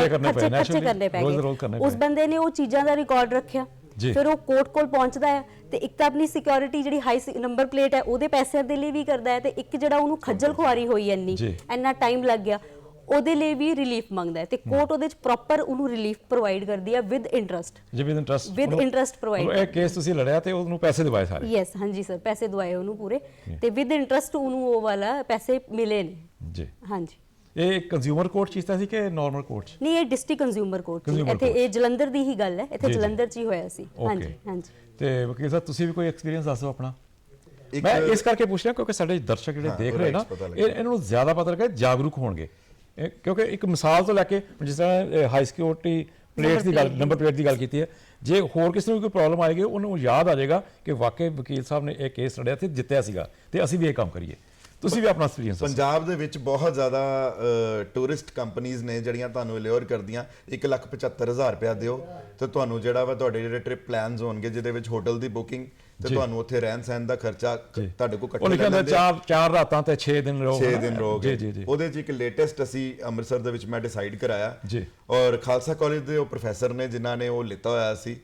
ਲੈ- ਕਰਨੇ ਪਏ, ਉਸ। ਬੰਦੇ ਨੇ ਉਹ ਚੀਜ਼ਾਂ ਦਾ ਰਿਕਾਰਡ ਰੱਖਿਆ। ਫਿਰ ਉਹ ਕੋਰਟ ਕੋਲ ਪਹੁੰਚਦਾ ਹੈ ਤੇ ਇੱਕ ਤਾਂ ਆਪਣੀ ਸਿਕਿਉਰਿਟੀ ਜਿਹੜੀ ਹਾਈ ਨੰਬਰ ਪਲੇਟ ਹੈ ਉਹਦੇ ਪੈਸਿਆਂ ਦੇ ਲਈ ਵੀ ਕਰਦਾ ਹੈ ਤੇ ਇੱਕ ਜਿਹੜਾ ਉਹਨੂੰ ਖੱਜਲ ਖੁਆਰੀ ਹੋਈ ਜੀ। ਇੰਨਾ ਟਾਈਮ ਲੱਗ ਗਿਆ ਉਹਦੇ ਲਈ ਵੀ ਰਿਲੀਫ ਮੰਗਦਾ ਹੈ ਤੇ ਕੋਰਟ ਉਹਦੇ ਚ ਪ੍ਰੋਪਰ ਉਹਨੂੰ ਰਿਲੀਫ ਪ੍ਰੋਵਾਈਡ ਕਰਦੀ ਹੈ ਵਿਦ ਇੰਟਰਸਟ ਜੀ with interest With interest provide. ਇਹ ਕੇਸ ਤੁਸੀਂ ਲੜਿਆ ਤੇ ਉਹਨੂੰ ਪੈਸੇ ਦਿਵਾਏ ਸਾਰੇ? ਯੈਸ ਹਾਂਜੀ ਸਰ ਪੈਸੇ ਦਵਾਏ ਉਹਨੂੰ ਪੂਰੇ ਤੇ ਵਿਦ ਇੰਟਰਸਟ ਉਹਨੂੰ ਉਹ ਵਾਲਾ ਪੈਸੇ ਮਿਲੇ ਨੇ। ਜੀ। ਹਾਂਜੀ। ਇਹ ਕੰਜ਼ਿਊਮਰ ਕੋਰਟ ਚੀਜ਼ ਸੀ ਕਿ ਨਾਰਮਲ ਕੋਰਟ ਚ ਨਹੀਂ ਇਹ ਡਿਸਟ੍ਰਿਕਟ ਕੰਜ਼ਿਊਮਰ ਕੋਰਟ Consumer ਇੱਥੇ court। ਇਹ ਜਲੰਧਰ ਦੀ ਹੀ ਗੱਲ ਹੈ ਇੱਥੇ ਜੀ, ਜੀ। ਜਲੰਧਰ ਚ ਹੀ ਹੋਇਆ ਸੀ ਹਾਂਜੀ Okay. ਹਾਂਜੀ ਤੇ ਵਕੀਲ ਸਾਹਿਬ ਤੁਸੀਂ ਵੀ ਕੋਈ ਐਕਸਪੀਰੀਅੰਸ ਦੱਸੋ ਆਪਣਾ ਇੱਕ- ਮੈਂ ਇਸ ਕਰਕੇ ਪੁੱਛ ਰਿਹਾ ਕਿਉਂਕਿ ਸਾਡੇ ਦਰਸ਼ਕ ਜਿਹੜੇ ਦੇਖ ਰਹੇ ਨਾ ਪਤਾ ਇਹ। ਇਹਨਾਂ ਨੂੰ ਜ਼ਿਆਦਾ ਪਤਾ ਲੱਗੇ ਜਾਗਰੂਕ ਹੋਣਗੇ ਇਹ- ਕਿਉਂਕਿ ਇੱਕ ਮਿਸਾਲ ਤੋਂ ਲੈ ਕੇ ਜਿਸ ਤਰ੍ਹਾਂ ਹਾਈ ਸਿਕਿਉਰਿਟੀ ਪਲੇਟਸ ਦੀ ਗੱਲ। ਨੰਬਰ ਪਲੇਟ ਦੀ ਗੱਲ ਕੀਤੀ ਹੈ ਜੇ ਹੋਰ ਕਿਸੇ ਨੂੰ ਕੋਈ ਪ੍ਰੋਬਲਮ ਆਏਗੀ ਉਹਨੂੰ ਯਾਦ ਆ ਜਾਏਗਾ ਕਿ ਵਾਕਈ ਵਕੀਲ ਸਾਹਿਬ ਨੇ ਇਹ ਕੇਸ ਲੜਿਆ ਤੇ ਜਿੱਤਿਆ ਸੀਗਾ ਤੇ ਅਸੀਂ ਵੀ ਇਹ ਕੰਮ ਕਰੀਏ ਤੁਸੀਂ ਵੀ ਆਪਣਾ ਐਕਸਪੀਰੀਅੰਸ ਪੰਜਾਬ ਦੇ ਵਿੱਚ ਬਹੁਤ ਜ਼ਿਆਦਾ ਟੂਰਿਸਟ ਕੰਪਨੀਆਂ ਨੇ ਜਿਹੜੀਆਂ ਤੁਹਾਨੂੰ ਅਲਿਓਰ ਕਰਦੀਆਂ 175000 ਰੁਪਇਆ ਦਿਓ ਤੇ ਤੁਹਾਨੂੰ ਜਿਹੜਾ ਵਾ ਤੁਹਾਡੇ ਜਿਹੜੇ ਟ੍ਰਿਪ ਪਲਾਨਸ ਹੋਣਗੇ, ਜਿਹਦੇ ਵਿੱਚ ਹੋਟਲ ਦੀ ਬੁਕਿੰਗ ਤੇ। ਤੁਹਾਨੂੰ ਉੱਥੇ ਰਹਿਣ ਸਹਿਣ ਦਾ ਖਰਚਾ ਤੁਹਾਡੇ ਕੋਲ ਉਹ ਇਕੱਠੇ ਲਿਖਿਆ ਲੈ ਹੁੰਦਾ ਲੈਂਦੇ ਆ। ਚਾਰ ਚਾਰ ਰਾਤਾਂ ਤੇ 6 ਦਿਨ ਰਹੋ 6 ਦਿਨ ਰਹੋਗੇ ਜੀ ਜੀ ਉਹਦੇ 'ਚ ਇੱਕ ਲੇਟੈਸਟ ਅਸੀਂ ਅੰਮ੍ਰਿਤਸਰ ਦੇ ਵਿੱਚ ਮੈਂ ਡਿਸਾਈਡ ਕਰਾਇਆ ਜੀ। ਔਰ ਖਾਲਸਾ ਕਾਲਜ ਦੇ ਉਹ ਪ੍ਰੋਫੈਸਰ ਨੇ ਜਿਨ੍ਹਾਂ ਨੇ ਉਹ ਲਿੱਤਾ ਹੋਇਆ ਸੀ।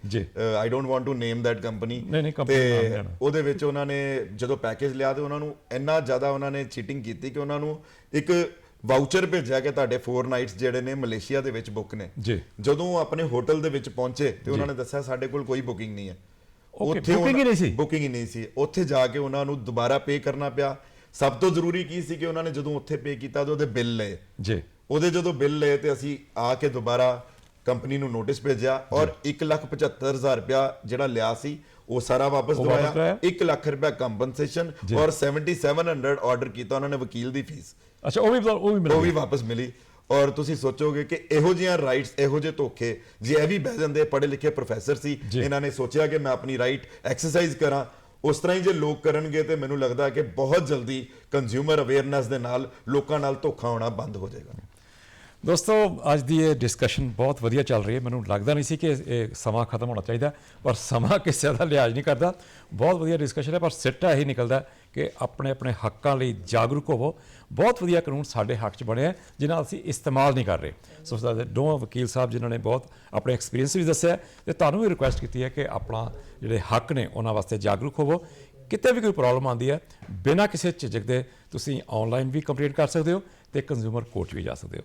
I don't want to name that company ਲੈਣਾ। ਉਹਦੇ ਵਿੱਚ ਉਹਨਾਂ ਨੇ ਜਦੋਂ ਪੈਕੇਜ ਲਿਆ ਤੇ ਉਹਨਾਂ ਨੂੰ ਇੰਨਾ ਜ਼ਿਆਦਾ ਉਹਨਾਂ ਨੇ ਚੀਟਿੰਗ ਕੀਤੀ ਕਿ ਉਹਨਾਂ ਨੂੰ ਇੱਕ ਵਾਊਚਰ ਭੇਜਿਆ ਕਿ ਤੁਹਾਡੇ 4 ਨਾਈਟਸ ਜਿਹੜੇ ਨੇ ਮਲੇਸ਼ੀਆ ਦੇ ਵਿੱਚ ਬੁੱਕ ਨੇ ਜੀ। ਜਦੋਂ ਉਹ ਆਪਣੇ ਹੋਟਲ ਦੇ ਵਿੱਚ ਪਹੁੰਚੇ ਤੇ ਉਹਨਾਂ ਨੇ ਦੱਸਿਆ ਸਾਡੇ ਕੋਲ ਕੋਈ ਬੁਕਿੰਗ ਨਹੀਂ ਹੈ Okay, booking ਹੀ ਨਹੀਂ ਸੀ? ਬੁਕਿੰਗ ਹੀ ਨਹੀਂ ਸੀ। ਉੱਥੇ ਜਾ ਕੇ ਉਹਨਾਂ ਨੂੰ ਦੁਬਾਰਾ ਪੇ ਕਰਨਾ ਪਿਆ। ਸਭ ਤੋਂ ਜ਼ਰੂਰੀ ਕੀ ਸੀ ਕਿ ਉਹਨਾਂ ਨੇ ਜਦੋਂ ਉੱਥੇ ਪੇ ਕੀਤਾ ਤੇ ਉਹਦੇ ਬਿੱਲ ਲਏ। ਜੀ। ਉਹਦੇ ਜਦੋਂ ਬਿੱਲ ਲਏ ਤੇ ਅਸੀਂ ਆ ਕੇ ਦੁਬਾਰਾ ਕੰਪਨੀ ਨੂੰ ਨੋਟਿਸ ਭੇਜਿਆ ਔਰ 175000 ਰੁਪਇਆ ਜਿਹੜਾ ਲਿਆ ਸੀ ਉਹ ਸਾਰਾ ਵਾਪਸ ਉਹ ਵਾਪਸ ਦਵਾਇਆ? ਕਰਾਇਆ? 1 ਲੱਖ ਰੁਪਇਆ ਕੰਪਨਸੇਸ਼ਨ ਜੀ। ਔਰ 7700 ਆਰਡਰ ਕੀਤਾ ਉਹਨਾਂ ਨੇ ਵਕੀਲ ਦੀ ਫੀਸ ਅੱਛਾ ਉਹ ਵੀ ਉਹ ਵੀ ਮਿਲ ਉਹ ਵੀ ਵਾਪਸ ਮਿਲੀ। ਔਰ ਤੁਸੀਂ ਸੋਚੋਗੇ ਕਿ ਇਹੋ ਜਿਹੀਆਂ ਰਾਈਟਸ ਇਹੋ ਜਿਹੇ ਧੋਖੇ ਜੇ ਇਹ ਵੀ ਬਹਿ ਜਾਂਦੇ ਪੜ੍ਹੇ ਲਿਖੇ ਪ੍ਰੋਫੈਸਰ ਸੀ। ਇਹਨਾਂ ਨੇ ਸੋਚਿਆ ਕਿ ਮੈਂ ਆਪਣੀ ਰਾਈਟ ਐਕਸਰਸਾਈਜ਼ ਕਰਾਂ ਉਸ ਤਰ੍ਹਾਂ ਹੀ ਜੇ ਲੋਕ ਕਰਨਗੇ ਤੇ ਮੈਨੂੰ ਲੱਗਦਾ ਕਿ ਬਹੁਤ ਜਲਦੀ ਕੰਜ਼ਿਊਮਰ ਅਵੇਅਰਨੈਸ ਦੇ ਨਾਲ ਲੋਕਾਂ ਨਾਲ ਧੋਖਾ ਹੋਣਾ ਬੰਦ ਹੋ ਜਾਏਗਾ ਦੋਸਤੋ, ਅੱਜ ਦੀ ਇਹ ਡਿਸਕਸ਼ਨ ਬਹੁਤ ਵਧੀਆ ਚੱਲ ਰਹੀ ਹੈ। ਮੈਨੂੰ ਲੱਗਦਾ ਨਹੀਂ ਸੀ ਕਿ ਇਹ ਸਮਾਂ ਖਤਮ ਹੋਣਾ ਚਾਹੀਦਾ, ਪਰ ਸਮਾਂ ਕਿਸੇ ਦਾ ਲਿਹਾਜ਼ ਨਹੀਂ ਕਰਦਾ। ਬਹੁਤ ਵਧੀਆ ਡਿਸਕਸ਼ਨ ਹੈ, ਪਰ ਸਿੱਟਾ ਇਹੀ ਨਿਕਲਦਾ ਕਿ ਆਪਣੇ ਆਪਣੇ ਹੱਕਾਂ ਲਈ ਜਾਗਰੂਕ ਹੋਵੋ। ਬਹੁਤ ਵਧੀਆ ਕਾਨੂੰਨ ਸਾਡੇ ਹੱਕ 'ਚ ਬਣੇ ਆ, ਜਿਨ੍ਹਾਂ ਅਸੀਂ ਇਸਤੇਮਾਲ ਨਹੀਂ ਕਰ ਰਹੇ। ਸੋ ਸਾਡੇ ਦੋਵਾਂ ਵਕੀਲ ਸਾਹਿਬ ਜਿਨ੍ਹਾਂ ਨੇ ਬਹੁਤ ਆਪਣੇ ਐਕਸਪੀਰੀਅੰਸ ਵੀ ਦੱਸਿਆ ਤੇ ਤੁਹਾਨੂੰ ਵੀ ਰਿਕੁਐਸਟ ਕੀਤੀ ਹੈ ਕਿ ਆਪਣਾ ਜਿਹੜੇ ਹੱਕ ਨੇ, ਉਹਨਾਂ ਵਾਸਤੇ ਜਾਗਰੂਕ ਹੋਵੋ। ਕਿਤੇ ਵੀ ਕੋਈ ਪ੍ਰੋਬਲਮ ਆਉਂਦੀ ਹੈ, ਬਿਨਾਂ ਕਿਸੇ ਝਿਜਕ ਦੇ ਤੁਸੀਂ ਆਨਲਾਈਨ ਵੀ ਕੰਪਲੀਟ ਕਰ ਸਕਦੇ ਹੋ ਤੇ ਕੰਜ਼ਿਊਮਰ ਕੋਰਟ ਵੀ ਜਾ ਸਕਦੇ ਹੋ।